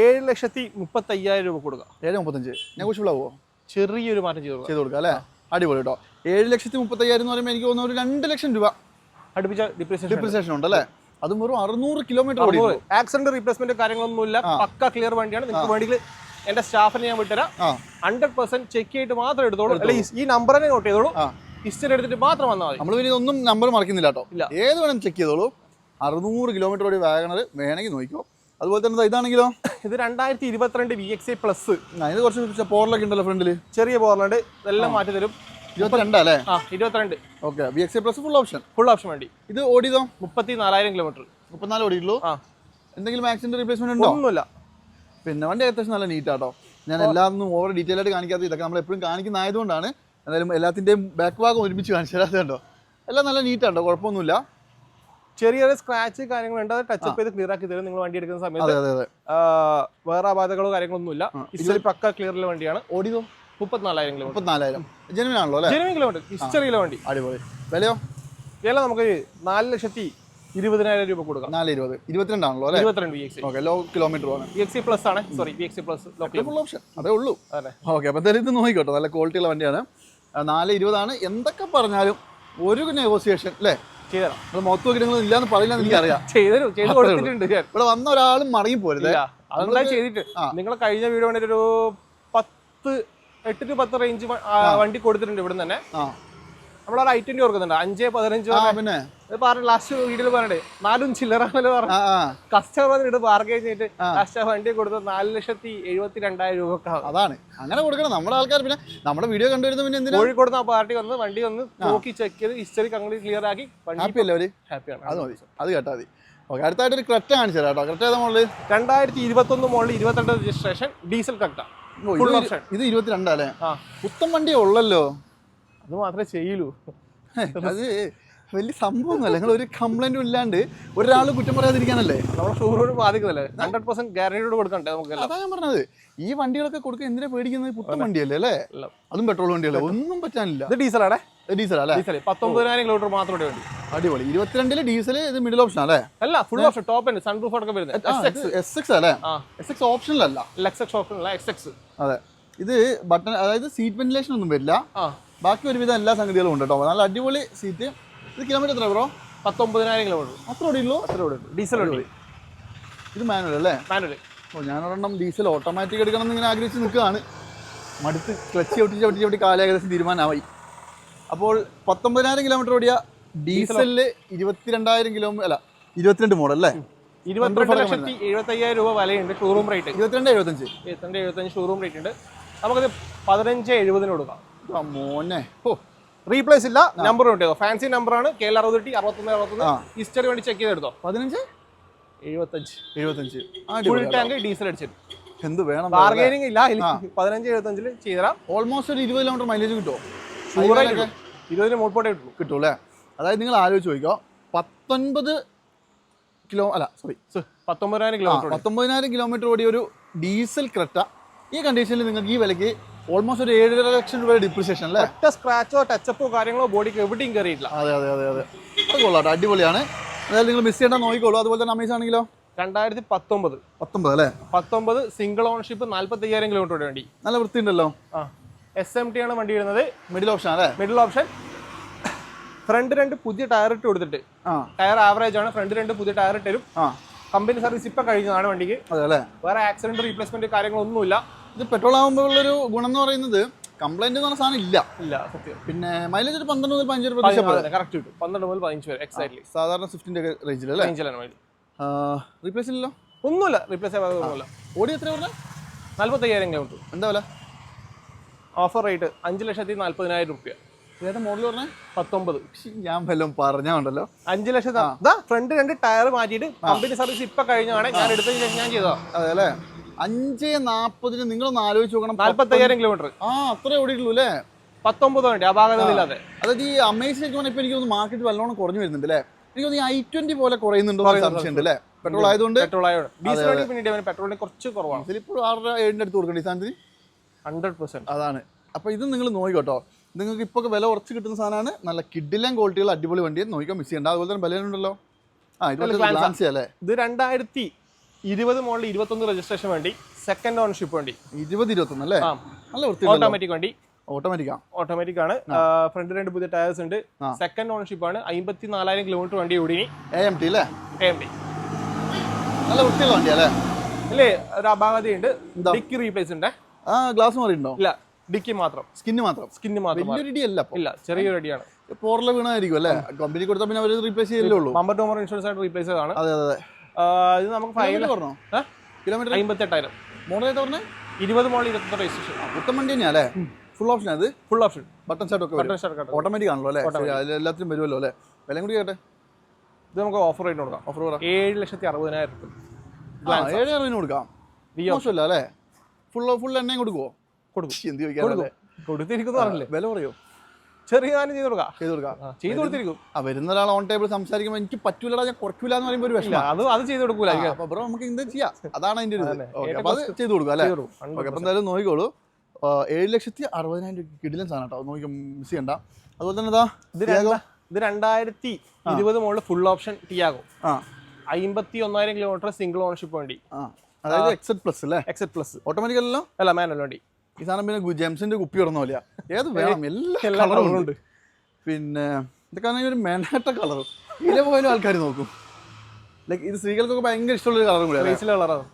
ഏഴ് ലക്ഷത്തി മുപ്പത്തി അയ്യായിരം രൂപ കൊടുക്കാം. ഏഴ് മുപ്പത്തഞ്ച്. നെഗോഷ്യബിൾ ആവുമോ ചെറിയൊരു മാറ്റം ചെയ്ത് കൊടുക്കാം. ചെയ്ത് കൊടുക്കാം അല്ലേ? അടിപൊളി കേട്ടോ. ഏഴ് ലക്ഷത്തി മുപ്പത്തി അയ്യായിരം എന്ന് പറയുമ്പോൾ എനിക്ക് തോന്നുന്നു ഒരു രണ്ട് ലക്ഷം രൂപ. അടുപ്പിച്ച ഡിപ്രീസിയേഷൻ ഡിപ്രിസിയേഷൻ ഉണ്ട് അല്ലേ? അതും വെറും അറുന്നൂറ് കിലോമീറ്റർ ആക്സിഡന്റ് റീപ്ലേസ്മെന്റ് കാര്യങ്ങളൊന്നുമില്ല. പക്ക ക്ലിയർ വണ്ടിയാണ്. നിങ്ങൾക്ക് വേണമെങ്കിൽ എന്റെ സ്റ്റാഫിനെ ഞാൻ വിട്ടുതരാം. ഹൺഡ്രഡ് പെർസെന്റ് ചെക്ക് ചെയ്തിട്ട് മാത്രം എടുത്തോളൂ. ഈ നമ്പറിനെ തന്നെ നോട്ട് ചെയ്തോളൂ. ഹിസ്റ്ററി എടുത്തിട്ട് മാത്രം വന്നാൽ മതി. നമ്മൾ പിന്നെ ഒന്നും നമ്പർ മറക്കുന്നില്ല കേട്ടോ. ഇല്ല. ഏത് വേണം ചെക്ക് ചെയ്തോളൂ. അറുന്നൂറ് കിലോമീറ്റർ ഓടി വാഗണർ വേണമെങ്കിൽ നോക്കിക്കോ. അതുപോലെ തന്നെ ഇതാണെങ്കിലോ? ഇത് രണ്ടായിരത്തി ഇരുപത്തിരണ്ട് വി എക്സ് എ പ്ലസ് അതിന് ഇത് കുറച്ച് പോർലൊക്കെ ഉണ്ടല്ലോ ഫ്രണ്ടിൽ ചെറിയ പോർലുണ്ട് ഇതെല്ലാം മാറ്റി തരും. ഇരുപത്തിരണ്ടാ അല്ലേ? ആ ഇരുപത്തിരണ്ട്. Okay. V X A plus full option full option വണ്ടി. ഇത് ഓടിയതോ? മുപ്പത്തി നാലായിരം കിലോമീറ്റർ മുപ്പത്തിനാല് ഓടിയിട്ടുള്ളൂ? എന്തെങ്കിലും ആക്സിഡന്റ് റീപ്ലേസ്മെന്റ് ഉണ്ടോ? ഒന്നുമില്ല. പിന്നെ വണ്ടി അത്യാവശ്യം നല്ല നീറ്റാട്ടോ ഞാൻ എല്ലാതൊന്നും ഓവർ ഡീറ്റെയിൽ ആയിട്ട് കാണിക്കാത്ത ഇതൊക്കെ നമ്മൾ എപ്പോഴും കാണിക്കുന്നതായതുകൊണ്ടാണ് എന്തായാലും എല്ലാത്തിന്റെയും ബാക്ക് ഭാഗം ഒരുമിച്ച് കാണിച്ചു തരാത്തതുണ്ടോ എല്ലാം നല്ല നീറ്റ് ആട്ടോ കുഴപ്പമൊന്നുമില്ല. ചെറിയ സ്ക്രാച്ച് കാര്യങ്ങളുണ്ട് അത് ടച്ചപ്പ് ചെയ്ത് ക്ലിയർ ആക്കി തരും നിങ്ങൾ വണ്ടി എടുക്കുന്ന സമയത്ത്. വേറെ അപാധകളോ കാര്യങ്ങളൊന്നുമില്ല. ഹിസ്റ്ററി പക്ക ക്ലിയറിലെ വണ്ടിയാണ്. ഓടിയതും മുപ്പത്തിനാലായിരം കിലോമീറ്റർ മുപ്പത്തിനാലായിരം. ജെനുവിൻ ആണല്ലോ ഹിസ്റ്ററിയിലെ വണ്ടി. അടിപൊളി. വിലയോ? വില നമുക്ക് നാല് ലക്ഷത്തി ഇരുപതിനായിരം രൂപ കൊടുക്കാം. നാല് ഇരുപത്. ഇരുപത്തിരണ്ടാണല്ലോ അല്ലേ? ഇരുപത്തിരണ്ട് V X okay low kilometre ആണ്. വി എക്സ് പ്ലസ് ആണ്. Sorry V X plus full option അതേ ഉള്ളൂ. അതെ. ഓക്കെ അപ്പോൾ എന്തായാലും ഇത് നോക്കിക്കോട്ടോ. നല്ല ക്വാളിറ്റിയുള്ള വണ്ടിയാണ്. നാല് ഇരുപതാണ്. എന്തൊക്കെ പറഞ്ഞാലും ഒരു നെഗോസിയേഷൻ അല്ലേ? ചെയ്തരാം അത് മൊത്തം നോക്കി നിങ്ങൾ ഇല്ലാന്ന് പറയില്ല എനിക്കറിയാം. [LAUGHS] ചെയ്തു ചെയ്തു കൊടുത്തിട്ടുണ്ട് ഞാൻ. ഇവിടെ വന്ന ഒരാളും മടങ്ങി പോരുത്. അതെന്താ ചെയ്തിട്ട്. നിങ്ങൾ കഴിഞ്ഞ വീഡിയോ വേണ്ടി ഒരു പത്ത് എട്ട് ടു പത്ത് റേഞ്ച് വണ്ടി കൊടുത്തിട്ടുണ്ട് ഇവിടെ തന്നെ. നമ്മളൊരു ഐ ട്വന്റി ഓർക്കുന്നുണ്ട്. അഞ്ച് പതിനഞ്ച് പിന്നെ? പറഞ്ഞു ലാസ്റ്റ് വീഡിയോയിൽ പറഞ്ഞേ നാലും ചില്ലറാണല്ലോ പറഞ്ഞു. ആ ആ. കസ്റ്റമർ വന്നിട്ട് ബാർഗൈൻ ചെയ്തിട്ട് ലാസ്റ്റ് വണ്ടി കൊടുത്ത് നാല് ലക്ഷത്തി എഴുപത്തി രണ്ടായിരം രൂപ അതാണ്. അങ്ങനെ കൊടുക്കണം. നമ്മുടെ ആൾക്കാർ പിന്നെ നമ്മുടെ വീഡിയോ കണ്ടുവരുന്ന പിന്നെ എന്തിനാ? കോഴിക്കോട് ആ പാർട്ടി വന്ന് വണ്ടി വന്ന് നോക്കി ചെക്ക് ചെയ്ത് ഹിസ്റ്ററി കംപ്ലീറ്റ് ക്ലിയർ ആക്കി ഹാപ്പി അല്ലേ അവർ? ഹാപ്പിയാണ് അത് മതി. അത് കേട്ടാ മതി. ഓക്കെ അടുത്തായിട്ട് ഒരു ക്രെറ്റ കാണിച്ചു തരാം കേട്ടോ. ക്രെറ്റ ഏതാ മോളിൽ രണ്ടായിരത്തി ഇരുപത്തി ഒന്ന് മോളിൽ ഇരുപത്തിരണ്ട് രജിസ്ട്രേഷൻ ഡീസൽ ക്രെറ്റ ഇത് ഇരുപത്തിരണ്ടല്ലേ പുത്തൻ വണ്ടിയേ ഉള്ളല്ലോ. അത് മാത്രമേ ചെയ്യൂ അത് വലിയ സംഭവമൊന്നുമല്ല. നിങ്ങൾ ഒരു കംപ്ലൈന്റും ഇല്ലാണ്ട് ഒരാൾ കുറ്റം പറയാതിരിക്കാനല്ലേ? നമ്മുടെ ഷോറൂമിന് ബാധിക്കുന്നില്ലേ ഹൺഡ്രഡ് പെർസെന്റ് ഗ്യാരണ്ടിയോട് കൊടുക്കണ്ടേ നമുക്ക് അതാ ഞാൻ പറഞ്ഞത്. ഈ വണ്ടികളൊക്കെ കൊടുക്കുക എന്തിനാ പേടിക്കുന്നത്? പുത്തൻ വണ്ടിയല്ലേ അല്ലേ. അതും പെട്രോൾ വണ്ടിയല്ലേ? ഒന്നും പറ്റാനില്ല. ഇത് ഡീസലാണേ ഡീസൽ അല്ലേ? ഡീസൽ പത്തൊമ്പതിനായിരം കിലോമീറ്റർ മാത്രമേ വേണ്ടി. അടിപൊളി. ഇരുപത്തിരണ്ടിൽ ഡീസൽ ഇത് മിഡിൽ ഓപ്ഷൻ അല്ലേ? അല്ല ഫുൾ ഓപ്ഷൻ ടോപ്പ് ഉണ്ട് സൺ റൂഫ് അടക്കം വരുന്നത് എസ് എക്സ് അല്ലേ? എസ് എക്സ് ഓപ്ഷനിലല്ല എക്സ് എക്സ് ഓപ്ഷൻ അല്ല എക്സ് എക്സ് അതെ. ഇത് ബട്ടൺ അതായത് സീറ്റ് വെന്റിലേഷൻ ഒന്നും വരില്ല. ബാക്കി ഒരുവിധം എല്ലാ സംഗതികളും ഉണ്ട് കേട്ടോ. നല്ല അടിപൊളി സീറ്റ് ഇത് കിലോമീറ്റർ എത്ര ബ്രോ പത്തൊമ്പതിനായിരം കിലോമീറ്റർ അത്ര ഓടിയുള്ളൂ? അത്ര ഓടിയുള്ളൂ. ഡീസൽ ഓടി. ഇത് മാനുവൽ അല്ലേ? മാനുവൽ ഓ ഞാൻ ഒരെണ്ണം ഡീസൽ ഓട്ടോമാറ്റിക് എടുക്കണം എന്ന് ഇങ്ങനെ ആഗ്രഹിച്ച് നിൽക്കുകയാണ്. മടുത്ത് ക്ലച്ച് ചവിട്ടി ചവിട്ടി ചവിട്ടി കാല ഏകദേശം തീരുമാനമായി. അപ്പോൾ പത്തൊമ്പതിനായിരം കിലോമീറ്റർ ഓടിയ ഡീസലിൽ ഇരുപത്തിരണ്ടായിരം കിലോമീറ്റർ അല്ല ഇരുപത്തിരണ്ട് മോഡൽ അല്ലേ? ഇരുപത്തിരണ്ട് ലക്ഷത്തി എഴുപത്തി അയ്യായിരം രൂപ വിലയുണ്ട് ഷോറൂം റേറ്റ് ഇരുപത്തിരണ്ട് എഴുപത്തഞ്ച്. ഇരുപത്തിരണ്ട് എഴുപത്തഞ്ച് ഷോറൂം റേറ്റ് ഉണ്ട്. നമുക്കത് പതിനഞ്ച് എഴുപതിന് കൊടുക്കാം. മോനെ. ഓ റീപ്ലേസ് ഇല്ല. നമ്പർ കിട്ടിയതോ ഫാൻസി നമ്പറാണ് കെ എൽ അറുപത് അറുപത്തി അറുപത്തൊന്ന് അറുപത്തൊന്ന്. ഹിസ്റ്ററി വേണ്ടി ചെക്ക് ചെയ്തെടുത്തോ? പതിനഞ്ച്? എഴുപത്തഞ്ച്. എഴുപത്തഞ്ച്. ഫുൾ ടാങ്ക് ഡീസൽ അടിച്ചിട്ട്. എന്ത് വേണം ബാർഗൈനിങ് ഇല്ല. പതിനഞ്ച് എഴുപത്തഞ്ചിൽ ചെയ്തരാം ഓൾമോസ്റ്റ് ഒരു ഇരുപത് കിലോമീറ്റർ മൈലേജ് കിട്ടുമോ ഇരുപതിന് കിട്ടുള്ളൂ. കിട്ടും അല്ലേ? അതായത് നിങ്ങൾ ആലോചിച്ച് നോക്കിക്കോ പത്തൊൻപത് കിലോ അല്ല സോറി പത്തൊമ്പതിനായിരം കിലോമീറ്റർ പത്തൊമ്പതിനായിരം കിലോമീറ്റർ ഓടിയ ഒരു ഡീസൽ ക്രെറ്റ ഈ കണ്ടീഷനിൽ നിങ്ങൾക്ക് ഈ വിലയ്ക്ക് ഓൾമോസ്റ്റ് ഒരു ഏഴര ലക്ഷം രൂപയുടെ ഡിപ്രിസിയേഷൻ അല്ലേ? ഒറ്റ സ്ക്രാച്ചോ ടച്ചപ്പോ കാര്യങ്ങളോ ബോഡിക്ക് എവിടെയും കയറിയിട്ടില്ല അതെ അതെ അതെ അതെ. അത് കൊള്ളാട്ടോ അടിപൊളിയാണ്. അതായത് നിങ്ങൾ മിസ് ചെയ്യേണ്ട നോക്കിക്കോളൂ. അതുപോലെ തന്നെ അമേസ് ആണെങ്കിലോ? രണ്ടായിരത്തി പത്തൊമ്പത്. പത്തൊമ്പത് അല്ലേ? പത്തൊമ്പത് സിംഗിൾ ഓണർഷിപ്പ് നാല്പത്തി അയ്യായിരം കിലോമീറ്റർ വേണ്ടി. നല്ല വൃത്തി ഉണ്ടല്ലോ ആ. എസ് എം ടി ആണ് വണ്ടി വരുന്നത്. മിഡിൽ ഓപ്ഷൻ അല്ലേ? മിഡിൽ ഓപ്ഷൻ ഫ്രണ്ട് രണ്ട് പുതിയ ടയർ ഇട്ട് കൊടുത്തിട്ട്. ആ. ടയർ ആവറേജ് ആണ്. ഫ്രണ്ട് രണ്ട് പുതിയ ടയർ ഇട്ടരും ആ. കമ്പനി സർവീസ് ഇപ്പൊ കഴിഞ്ഞതാണ് വണ്ടിക്ക്. അതെ അല്ലേ? വേറെ ആക്സിഡന്റ് റീപ്ലേസ്മെന്റ് കാര്യങ്ങളൊന്നുമില്ല. ഇത് പെട്രോൾ ആകുമ്പോഴുള്ളൊരു ഗുണം എന്ന് പറയുന്നത് കംപ്ലൈന്റ് എന്ന് പറഞ്ഞ സാധനം ഇല്ല. ഇല്ല സത്യം. പിന്നെ മൈലേജ് ഒരു പന്ത്രണ്ട് മുതൽ പതിനഞ്ച് പ്രതീക്ഷ കറക്റ്റ് കിട്ടും. പന്ത്രണ്ട് മുതൽ പതിനഞ്ച് വരെ എക്സാക്ട്ലി സാധാരണ സ്വിഫ്റ്റിന്റെ റേഞ്ചിൽ അല്ലേ? റേഞ്ചിലാണ് മൈലേജ് റീപ്ലേസ് ഇല്ലല്ലോ ഒന്നുമില്ല റീപ്ലേസ് ചെയ്യാൻ ഓടി എത്ര പറഞ്ഞാൽ നാല്പത്തയ്യായിരം കിലോമീറ്റർ. എന്താ വില? ഓഫർ റേറ്റ് അഞ്ച് ലക്ഷത്തി നാല്പതിനായിരം റുപ്യ. ഏതാ മോഡൽ പറഞ്ഞേ? പത്തൊമ്പത്. ഞാൻ വല്ലതും പറഞ്ഞുണ്ടല്ലോ അഞ്ച് ലക്ഷത്തി ഫ്രണ്ട് രണ്ട് ടയർ മാറ്റിയിട്ട് കമ്പനി സർവീസ് ഇപ്പൊ കഴിഞ്ഞാണ് ഞാൻ എടുത്തതിന് ശേഷം ഞാൻ ചെയ്തതാ. അതെ അല്ലേ? അഞ്ച് നാൽപ്പതിന് നിങ്ങളൊന്ന് ആലോചിച്ച് നോക്കണം. നാല്പത്തയ്യായിരം കിലോമീറ്റർ ആ അത്രേ ഓടിയിട്ടുള്ളൂ അല്ലേ? പത്തൊമ്പത് ആ അപാകതയില്ലാതെ അതായത് ഈ അമേസിലേക്ക് ഇപ്പൊ എനിക്ക് തോന്നുന്നു മാർക്കറ്റ് വല്ലോണം കുറഞ്ഞു വരുന്നുണ്ട് അല്ലേ? എനിക്ക് തോന്നുന്നു ഈ ഐ ട്വന്റി പോലെ കുറയുന്നുണ്ടോ സംശയമുണ്ട് അല്ലേ? പെട്രോൾ ആയതുകൊണ്ട് പെട്രോൾ ആയതുകൊണ്ട്. വണ്ടി പിന്നീട് പെട്രോളിന് കുറച്ച് കുറവാണ്. ഇതിലിപ്പോൾ ആറര ഏഴിന്റെ അടുത്ത് കൊടുക്കേണ്ട ഈ സാധനത്തിന്? ഹൺഡ്രഡ് പെർസെന്റ് അതാണ്. അപ്പോൾ ഇത് നിങ്ങൾ നോക്കിക്കോട്ടോ നിങ്ങൾക്ക് ഇപ്പോൾ വില കുറച്ച് കിട്ടുന്ന സാധനമാണ്. നല്ല കിഡിലും ക്വാളിറ്റിയുള്ള അടിപൊളി വണ്ടി നോക്കിക്കാൻ മിസ് ചെയ്യണ്ട. അതുപോലെ തന്നെ ബലേനുണ്ടല്ലോ ആ ഇത് അല്ലേ? ഇത് രണ്ടായിരത്തി ഇരുപത് മോഡൽ ഇരുപത്തൊന്ന് രജിസ്ട്രേഷൻ വേണ്ടി സെക്കൻഡ് ഓണർഷിപ്പ് വേണ്ടി. ഇരുപത് ഇരുപത്തൊന്ന് അല്ലേ? നല്ല വൃത്തി ഓട്ടോമാറ്റിക് വണ്ടി. ഓട്ടോമാറ്റിക് ഓട്ടോമാറ്റിക് ആണ്. ഫ്രണ്ട് രണ്ട് പുതിയ ടയർസ് ഉണ്ട്. സെക്കൻഡ് ഓണർഷിപ്പ് ആണ്. അമ്പത്തി നാലായിരം കിലോമീറ്റർ വണ്ടി ഓടി എ എം ടി അല്ലേ? എം ടി നല്ല വൃത്തിയുള്ള വണ്ടി അല്ലേ? അല്ലേ? ഒരു അപാകതയുണ്ട്? ഡിക്കി റീപ്ലേസ് ഉണ്ട്? ആ ഗ്ലാസ് മാറിയിട്ടുണ്ടോ? ഇല്ല. ഡിക്കി മാത്രം. സ്കിന്ന് മാത്രം? സ്കിന്ന് മാത്രം. വലിയൊരു ഇടിയല്ല അപ്പോൾ ഇല്ല ചെറിയൊരു അടിയാണ് പോറല വീണായിരിക്കും അല്ലേ? കമ്പനി കൊടുത്താൽ പിന്നെ അവർ റീപ്ലേസ് ചെയ്യല്ലേ ഉള്ളൂ. ബമ്പർ ടോമർ ഇൻഷുറൻസ് ആയിട്ട് റീപ്ലേസ് ചെയ്താണ് അതെ അതെ. ഇത് നമുക്ക് ഫൈനൽ പറഞ്ഞോ? കിലോമീറ്റർ? അമ്പത്തെട്ടായിരം. മോഡൽ ഏതാ പറഞ്ഞേ? ഇരുപത് മോളിൽ ഇരുപത്തി രജിസ്ട്രേഷൻ പുത്തൻ വണ്ടി തന്നെയാ അല്ലേ? ഫുൾ ഓപ്ഷൻ അത് ഫുൾ ഓപ്ഷൻ ബട്ടൺ ഷർട്ട് ഒക്കെ ഷർട്ട് ഓട്ടോമാറ്റിക് ആണല്ലോ അല്ലേ? എല്ലാത്തിനും വരുമല്ലോ അല്ലേ? വിലയും കൂടി കേട്ടെ? ഇത് നമുക്ക് ഓഫർ റേറ്റ് കൊടുക്കാം. ഓഫർ കൊടുക്കാം ഏഴ് ലക്ഷത്തി അറുപതിനായിരം ഏഴ് അറുപതിന് കൊടുക്കാം. മോശമല്ല അല്ലേ? ഫുൾ ഫുൾ എണ്ണയും കൊടുക്കുമോ കൊടുക്കും. എന്ത് ചോദിക്കാറല്ലേ കൊടുത്തിരിക്കുന്നു പറഞ്ഞില്ലേ വില പറയോ? ചെറിയ കാര്യം ചെയ്ത് കൊടുക്കാം. ചെയ്ത് കൊടുക്കാം. ചെയ്ത് കൊടുത്തിരിക്കും. ആ വരുന്ന ഒരാൾ ഓൺ ടേബിൾ സംസാരിക്കുമ്പോൾ എനിക്ക് പറ്റൂലടാ ഞാൻ കുറയ്ക്കൂല എന്ന് പറയുമ്പോൾ ഒരു വിഷമം. അത് അത് ചെയ്ത് കൊടുക്കൂല. അപ്പൊ ബ്രോ നമുക്ക് എന്താ ചെയ്യാം. അതാണ് അതിന്റെ ഒരു അതെ. അപ്പൊ ചെയ്ത് കൊടുക്കുക അല്ലേ. ഓക്കെ അപ്പൊ എന്തായാലും നോക്കിക്കോളൂ. ഏഴ് ലക്ഷത്തി അറുപതിനായിരം രൂപ കിടിലൻ സാധനം കേട്ടോ. നോക്കി മിസ് ചെയ്യണ്ട. അതുപോലെ തന്നെ ഇതാ ഇത് രണ്ടായിരത്തി ഇരുപത് മുകളിൽ ഫുൾ ഓപ്ഷൻ ടിയാകും അമ്പത്തി ഒന്നായിരം കിലോമീറ്റർ സിംഗിൾ ഓണർഷിപ്പ് വേണ്ടി. അതായത് എക്സെറ്റ് പ്ലസ് അല്ലേ? എക്സെറ്റ് പ്ലസ് അല്ല മാനുവൽ വണ്ടി. ഈ സാധനം പിന്നെ ജെംസിന്റെ കുപ്പി ഇടുന്ന പോലെയാ. ഏത് വേണം? എല്ലാ കളറും ഉണ്ട്. പിന്നെ ഇതൊക്കെ ആണെങ്കിൽ ഒരു മെനാട്ട കളർ ഇതിലെ പോയാലും ആൾക്കാർ നോക്കും. ലൈക്ക് ഇത് സ്ത്രീകൾക്കൊക്കെ ഭയങ്കര ഇഷ്ടമുള്ള കളറും കൂടെ റേസിലെ കളറാണ്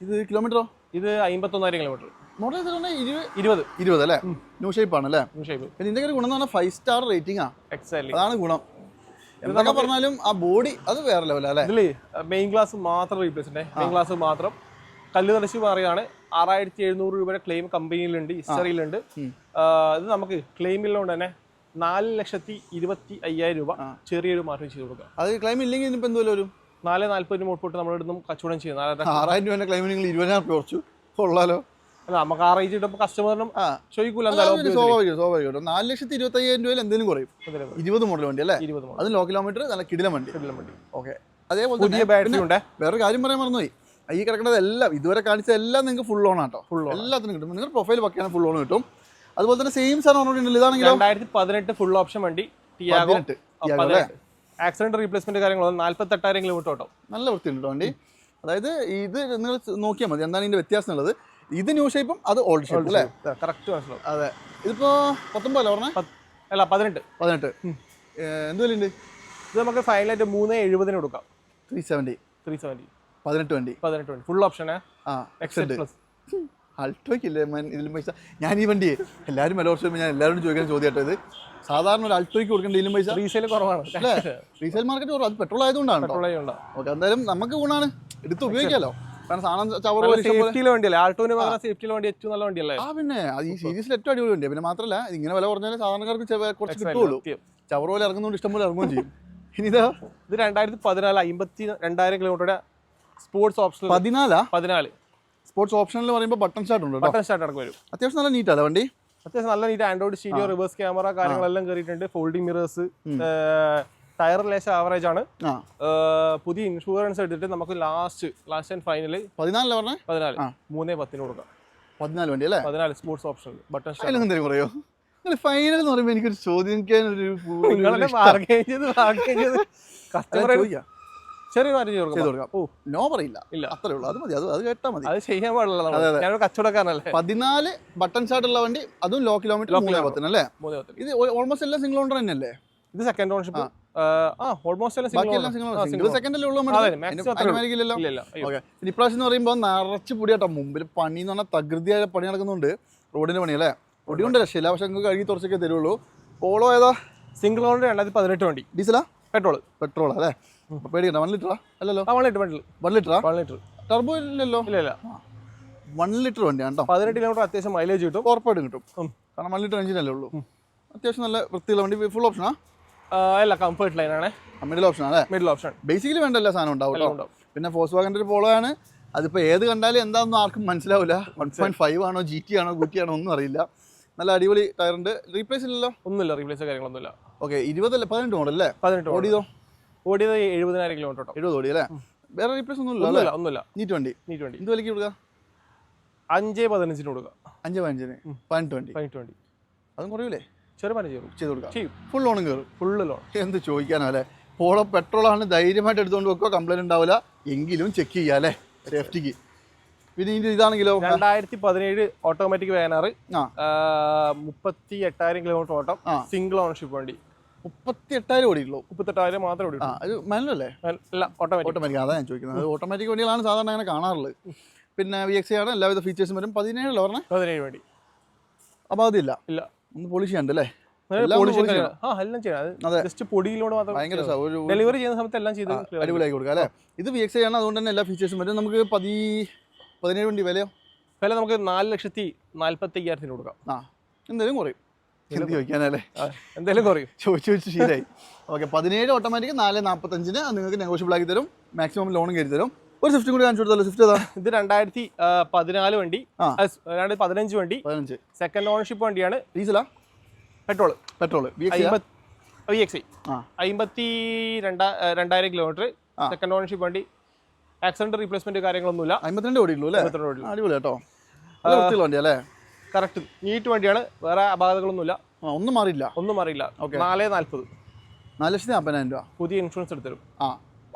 ഇത് കിലോമീറ്ററോ ഇത് അമ്പത്തൊന്നായിരം കിലോമീറ്റർ മോഡൽ ഇരുപത്? ഇരുപത്. അല്ലേ? ന്യൂ ഷേപ്പ് ആണ് അല്ലേ? ഷേപ്പ് പിന്നെ ഇതിന്റെ ഗുണം എന്ന് പറഞ്ഞാൽ ഫൈവ് സ്റ്റാർ റേറ്റിംഗ് ആ. എക്സാക്ട്ലി അതാണ് ഗുണം. എന്തൊക്കെ പറഞ്ഞാലും ആ ബോഡി അത് വേറെ ലെവലാ അല്ലേ? മെയിൻ ഗ്ലാസ് മാത്രം റീപ്ലേസ് മെയിൻ ഗ്ലാസ് മാത്രം കല്ല് നിറച്ച് മാറിയാണ്. ആറായിരത്തി എഴുന്നൂറ് രൂപയുടെ ക്ലെയിം കമ്പനിയിലുണ്ട് ഹിസ്റ്ററിയിലുണ്ട്. ഇത് നമുക്ക് ക്ലെയിമിലുകൊണ്ട് തന്നെ നാല് ലക്ഷത്തി ഇരുപത്തി അയ്യായിരം രൂപ ചെറിയൊരു മാറ്റം ചെയ്ത് കൊടുക്കുക അത് ക്ലെയിം ഇല്ലെങ്കിൽ ഇനിയിപ്പോൾ എന്തുമല്ലോ വരും? നാല് നാല്പതിന് മുമ്പോട്ട് നമ്മുടെ അടുത്തും കച്ചവടം ചെയ്യും. ആറായിരം രൂപ ക്ലെയിം നിങ്ങൾ ഇരുപതിനായിരം രൂപ കുറച്ചു. കൊള്ളാലോ. അല്ല നമുക്ക് ആ റേറ്റ് ഇട്ടപ്പോൾ കസ്റ്റമറിനും ചോദിക്കൂല സ്വാഭാവികം സ്വാഭാവികം. നാല് ലക്ഷത്തി ഇരുപത്തി അയ്യായിരം രൂപയിൽ എന്തെങ്കിലും കുറയും. ഇരുപത് മോഡൽ വണ്ടി അല്ലേ? ഇരുപത് മോഡൽ അത് ലോ കിലോമീറ്റർ നല്ല കിടിലം വണ്ടി. വണ്ടി. ഓക്കെ അതേപോലെ പുതിയ ബാറ്ററി ഉണ്ട്? വേറെ കാര്യം പറയാൻ മറന്നുപോയി. ഈ കിടക്കുന്നത് എല്ലാം ഇതുവരെ കാണിച്ച എല്ലാം നിങ്ങൾക്ക് full on auto. Full on എല്ലാത്തിനും കിട്ടും. നിങ്ങളുടെ പ്രൊഫൈൽ പക്കാണ് ഫുൾ ഓൺ കിട്ടും. അതുപോലെ തന്നെ സെയിം സാധനം പറഞ്ഞിട്ടുണ്ടല്ലോ ഇതാണെങ്കിലും? രണ്ടായിരത്തി പതിനെട്ട്. ഫുൾ ഓപ്ഷൻ വണ്ടി അല്ലേ? ആക്സിഡന്റ് റീപ്ലേസ്മെന്റ് കാര്യങ്ങളോ? നാല്പത്തെട്ടായിരം കിലോമീറ്റർ ഓട്ടോ. നല്ല വൃത്തിയുണ്ട് വണ്ടി. അതായത് ഇത് നിങ്ങൾ നോക്കിയാൽ മതി. എന്താണ് ഇതിന്റെ വ്യത്യാസം ഉള്ളത് ഇത് ന്യൂ ഷേപ്പും അത് ഓൾഡ് ഷേപ്പ് അല്ലേ? കറക്റ്റ് മനസ്സിലാവും. അതെ. ഇതിപ്പോ പത്തൊമ്പത് പറഞ്ഞേ? പറഞ്ഞ അല്ല പതിനെട്ട്. പതിനെട്ട്. എന്ത് വിലയുണ്ട്? ഇത് നമുക്ക് ഫൈനലായിട്ട് മൂന്ന് എഴുപതിന് കൊടുക്കാം. ത്രീ സെവന്റി ത്രീ സെവന്റി പതിനെട്ട് വണ്ടി. പതിനെട്ട് വണ്ടി. ഫുൾ ഓപ്ഷന് ആ? എക്സെറ്റ് പ്ലസ് അൾട്ടോയ്ക്കില്ലേ ഇതിലും പൈസ. ഞാൻ ഈ വണ്ടി എല്ലാവരും വില ഞാൻ എല്ലാവരും ചോദിക്കാൻ ചോദ്യം ഇത്. സാധാരണ ഒരു അൾട്ടോയ്ക്ക് കൊടുക്കേണ്ട ഇതിലും പൈസ? റീസെയിൽ കുറവാണ്. അല്ലേ? റീസെയിൽ മാർക്കറ്റ് കുറവ്. അത് പെട്രോൾ ആയതുകൊണ്ടാണ് പെട്രോൾ ഓക്കെ എന്തായാലും നമുക്ക് ഗുണമാണ് എടുത്ത് ഉപയോഗിക്കാമല്ലോ വണ്ടി പിന്നെ. ഈ സീരീസിൽ ഏറ്റവും അടിപൊളി വണ്ടിയാണ് പിന്നെ മാത്രമല്ല ഇങ്ങനെ വില കുറഞ്ഞാൽ സാധാരണക്കാർക്ക് കുറച്ച് കിട്ടുള്ളൂ. ചവറ് പോലെ ഇറങ്ങുന്നതുകൊണ്ട് ഇഷ്ടം പോലെ ഇറങ്ങുകയും ചെയ്യും. ഇനി ഇത്. രണ്ടായിരത്തി പതിനാല് അമ്പത്തി രണ്ടായിരം കിലോമീറ്ററുടെ സ്പോർട്സ് ഓപ്ഷൻ പതിനാലാ? പതിനാല്. സ്പോർട്സ് ഓപ്ഷനിൽ പറയുമ്പോൾ ബട്ടൺ സ്റ്റാർട്ട് ഉണ്ട് ബട്ടൺ സ്റ്റാർട്ട് അടക്കം വരും. അത്യാവശ്യം നല്ല നീറ്റ് അല്ലേ വണ്ടി? അത്യാവശ്യം നല്ല neat Android stereo reverse camera കാര്യങ്ങളെല്ലാം കയറിയിട്ടുണ്ട് ഫോൾഡിംഗ് മിറേഴ്സ് ടയർ ലേശം ആവറേജ് ആണ്. പുതിയ ഇൻഷുറൻസ് എടുത്തിട്ട് നമുക്ക് ലാസ്റ്റ് ലാസ്റ്റ് ആൻഡ് ഫൈനൽ പതിനാലിൽ പറഞ്ഞേ? പതിനാല്. മൂന്നേ പത്തിന് കൊടുക്കാം. പതിനാല് വണ്ടി അല്ലേ? പതിനാല് സ്പോർട്സ് ഓപ്ഷൻ ബട്ടൺ സ്റ്റാർട്ട് എന്തെങ്കിലും പറയോ? ഫൈനൽ എന്ന് പറയുമ്പോൾ എനിക്കൊരു ചോദിക്കാൻ ഒരു ചെയ്ത് കസ്റ്റമർ ചോദിക്കാം. ചെറിയ മാറ്റം ചെയ്ത് ചെയ്ത് കൊടുക്കാം കൊടുക്കാം. ഓ നോ പറയില്ല. ഇല്ല. അത്രേ ഉള്ളൂ. അത് മതി അത് അത് കേട്ടാൽ മതി. അത് ചെയ്യാൻ പാടില്ല. ഞാനൊരു കച്ചവടക്കാരനല്ലേ? പതിനാല് ബട്ടൺ ഉള്ള വണ്ടി അതും ലോ കിലോമീറ്റർ മൂന്നേ ഇത് ഓൾമോസ്റ്റ് എല്ലാം സിംഗിൾ ഓണർ തന്നെയല്ലേ? ഇത് സെക്കൻഡ് ഓണർഷിപ്പ് ഇപ്രാവശ്യം എന്ന് പറയുമ്പോൾ നിറച്ച് പൊടിയാട്ടോ. മുമ്പിൽ പണി എന്ന് പറഞ്ഞാൽ തകൃതിയായ പണി നടക്കുന്നുണ്ട് റോഡിന്റെ പണി അല്ലേ പൊടി കൊണ്ട് രക്ഷയില്ല. പക്ഷെ നിങ്ങൾക്ക് കഴുകി തുറച്ചൊക്കെ തരുള്ളൂ. പോളോ ഏതാ? സിംഗിൾ ഓണർ രണ്ടായിരത്തി പതിനെട്ട് വണ്ടി. ഡീസലാ പെട്രോൾ പെട്രോൾ അല്ലേ? പേടിക്കണ്ട വൺ ലിറ്ററാ അല്ലല്ലോ? വൺ ലിറ്റർ വൺ ലിറ്ററാ വൺ ലിറ്റർ ടർബോ ഇല്ലല്ലോ? ഇല്ല ഇല്ല. വൺ ലിറ്റർ വണ്ടിയാണ് കേട്ടോ. പതിനെട്ട് കിലോമീറ്റർ അത്യാവശ്യം മൈലേജ് കിട്ടും. ഉറപ്പായിട്ടും കിട്ടും. കാരണം വൺ ലിറ്റർ എഞ്ചിനല്ലേ ഉള്ളൂ. അത്യാവശ്യം നല്ല വൃത്തിയുള്ള വണ്ടി. ഫുൾ ഓപ്ഷനാ അല്ല കംഫർട്ട് ലൈൻ ആണ്. മിഡിൽ ഓപ്ഷൻ അല്ലേ മിഡിൽ ഓപ്ഷൻ ബേസിക്കലി വേണ്ട എല്ലാ സാധനം ഉണ്ടാവും പിന്നെ ഫോഴ്സ് വാഗന്റെ ഒരു പോളോ ആണ്. അതിപ്പോൾ ഏത് കണ്ടാലും എന്താണെന്ന് ആർക്കും മനസ്സിലാവില്ല വൺ പോയിന്റ് ഫൈവ് ആണോ ജി ടി ആണോ ഗുറ്റി ആണോ ഒന്നും അറിയില്ല. നല്ല അടിപൊളി ടയറുണ്ട് റീപ്ലേസ് ഇല്ലല്ലോ? ഒന്നുമില്ല റീപ്ലേസ് കാര്യങ്ങളൊന്നുമില്ല. ഓക്കെ ഇരുപതല്ലേ? പതിനെട്ട് മോഡൽ അല്ലേ? പതിനെട്ട് ഓടി ഓടിയതോ ഓടിയത് എഴുപതിനായിരം കിലോമീറ്റർ കേട്ടോ എഴുപത് ഓടി അല്ലേ വേറെ റീപ്ലേസ് ഒന്നും ഇല്ല അല്ലേ ഒന്നുമില്ല ഒന്നുമില്ല. നീറ്റ് വണ്ടി നീറ്റ് വണ്ടി എന്ത് വിലയ്ക്ക് കൊടുക്കുക അഞ്ച് പതിനഞ്ചിന് കൊടുക്കുക അഞ്ച് പതിനഞ്ചിന്? പതിനെട്ട് വണ്ടി പതിനെട്ട് വണ്ടി അതും കുറയൂലേ? ചെറിയ പണി ചെയ്തു. കൊടുക്കാം. ചെയ്യും. ഫുൾ ലോണും കയറും ഫുൾ ലോൺ എന്ത് ചോദിക്കാനോ അല്ലേ? പോളോ പെട്രോളാണ് ധൈര്യമായിട്ട് എടുത്തുകൊണ്ട് വെക്കുക കംപ്ലൈന്റ് ഉണ്ടാവില്ല എങ്കിലും ചെക്ക് ചെയ്യാം അല്ലേ? സേഫ്റ്റിക്ക് പിന്നെ ഇതിന്റെ ഇതാണെങ്കിലോ? രണ്ടായിരത്തി പതിനേഴ് ഓട്ടോമാറ്റിക് വാനാറ് മുപ്പത്തി എട്ടായിരം കിലോമീറ്റർ ഓട്ടം. സിംഗിൾ ഓണർഷിപ്പ് വണ്ടി. മുപ്പത്തി എട്ടായിരം ഓടിയുള്ളൂ മുപ്പത്തെട്ടായിരം മാത്രമേ ഓടി ആ അത് മാനുവൽ അല്ലേ അല്ല ഓട്ടോമാറ്റിക് ഓട്ടോമാറ്റിക് അതാണ് ഞാൻ ചോദിക്കുന്നത്. അത് ഓട്ടോമാറ്റിക് വണ്ടികളാണ് സാധാരണ അങ്ങനെ കാണാറുള്ളത്. പിന്നെ വി എക്സ് ആണ് എല്ലാവിധ ഫീച്ചേഴ്സും വരും. പതിനേഴല്ലോ പറഞ്ഞേ? പതിനേഴ് വണ്ടി അപ്പോൾ അതില്ല. ഇല്ല. ഒന്ന് പോളിഷ് ചെയ്യണ്ട അല്ലേ? എല്ലാം polish കാര്യങ്ങൾ. ആ എല്ലാം ചെയ്യാം അതെ. അത്. ജസ്റ്റ് പൊടിയിലൂടെ മാത്രം ഭയങ്കര സ- ഒരു ഡെലിവറി ചെയ്യുന്ന സമയത്ത് എല്ലാം ചെയ്ത് clear ആക്കി. അടിപൊളിയാക്കി കൊടുക്കുക അല്ലേ? ഇത് വി എക്സ് ആണ് അതുകൊണ്ട് തന്നെ എല്ലാ ഫീച്ചേഴ്സും വരും. നമുക്ക് പതി പതിനേഴ് വണ്ടി വിലയോ? വില നമുക്ക് നാല് ലക്ഷത്തി നാല്പത്തി അയ്യായിരത്തിന് കൊടുക്കാം. ആ എന്തായാലും കുറയും. എന്ത് ചോദിക്കാനല്ലേ? എന്തായാലും കുറയും. ചോദിച്ചു ചോദിച്ചു ശീലായി. ഓക്കെ പതിനേഴ് ഓട്ടോമാറ്റിക് നാല് നാൽപ്പത്തഞ്ചിന് നിങ്ങൾക്ക് നെഗോഷ്യബിൾ ആക്കി തരും. മാക്സിമം ലോണും കയറി തരും. ഒരു സ്വിഫ്റ്റ് കൂടി കാണിച്ചു കൊടുത്തല്ലോ സ്വിഫ്റ്റ് ഏതാ? ഇത് രണ്ടായിരത്തി പതിനാല് വണ്ടി. രണ്ടായിരത്തി പതിനഞ്ച് വണ്ടി. പതിനഞ്ച്. സെക്കൻഡ് ഓണർഷിപ്പ് വണ്ടിയാണ്. ഡീസലാ petrol petrol V X I അമ്പത്തി രണ്ടാ രണ്ടായിരം കിലോമീറ്റർ സെക്കൻഡ് ഓണർഷിപ്പ് വണ്ടി. ആക്സിഡന്റ് റീപ്ലേസ്മെന്റ് കാര്യങ്ങളൊന്നുമില്ല. അമ്പത്തിരണ്ട് ഓടിയുള്ളൂ അല്ലേ? അടിപൊളി കേട്ടോ. വണ്ടി അല്ലേ? കറക്റ്റ് നീറ്റ് വണ്ടിയാണ്. വേറെ അപാകതകളൊന്നുമില്ല. ഒന്നും മാറിയില്ല. ഒന്നും മാറിയില്ല. ഓക്കെ. നാല് നാല്പത് നാല് ലക്ഷത്തി നാൽപ്പതിനായിരം രൂപ. പുതിയ ഇൻഷുറൻസ് എടുത്തരും. ആ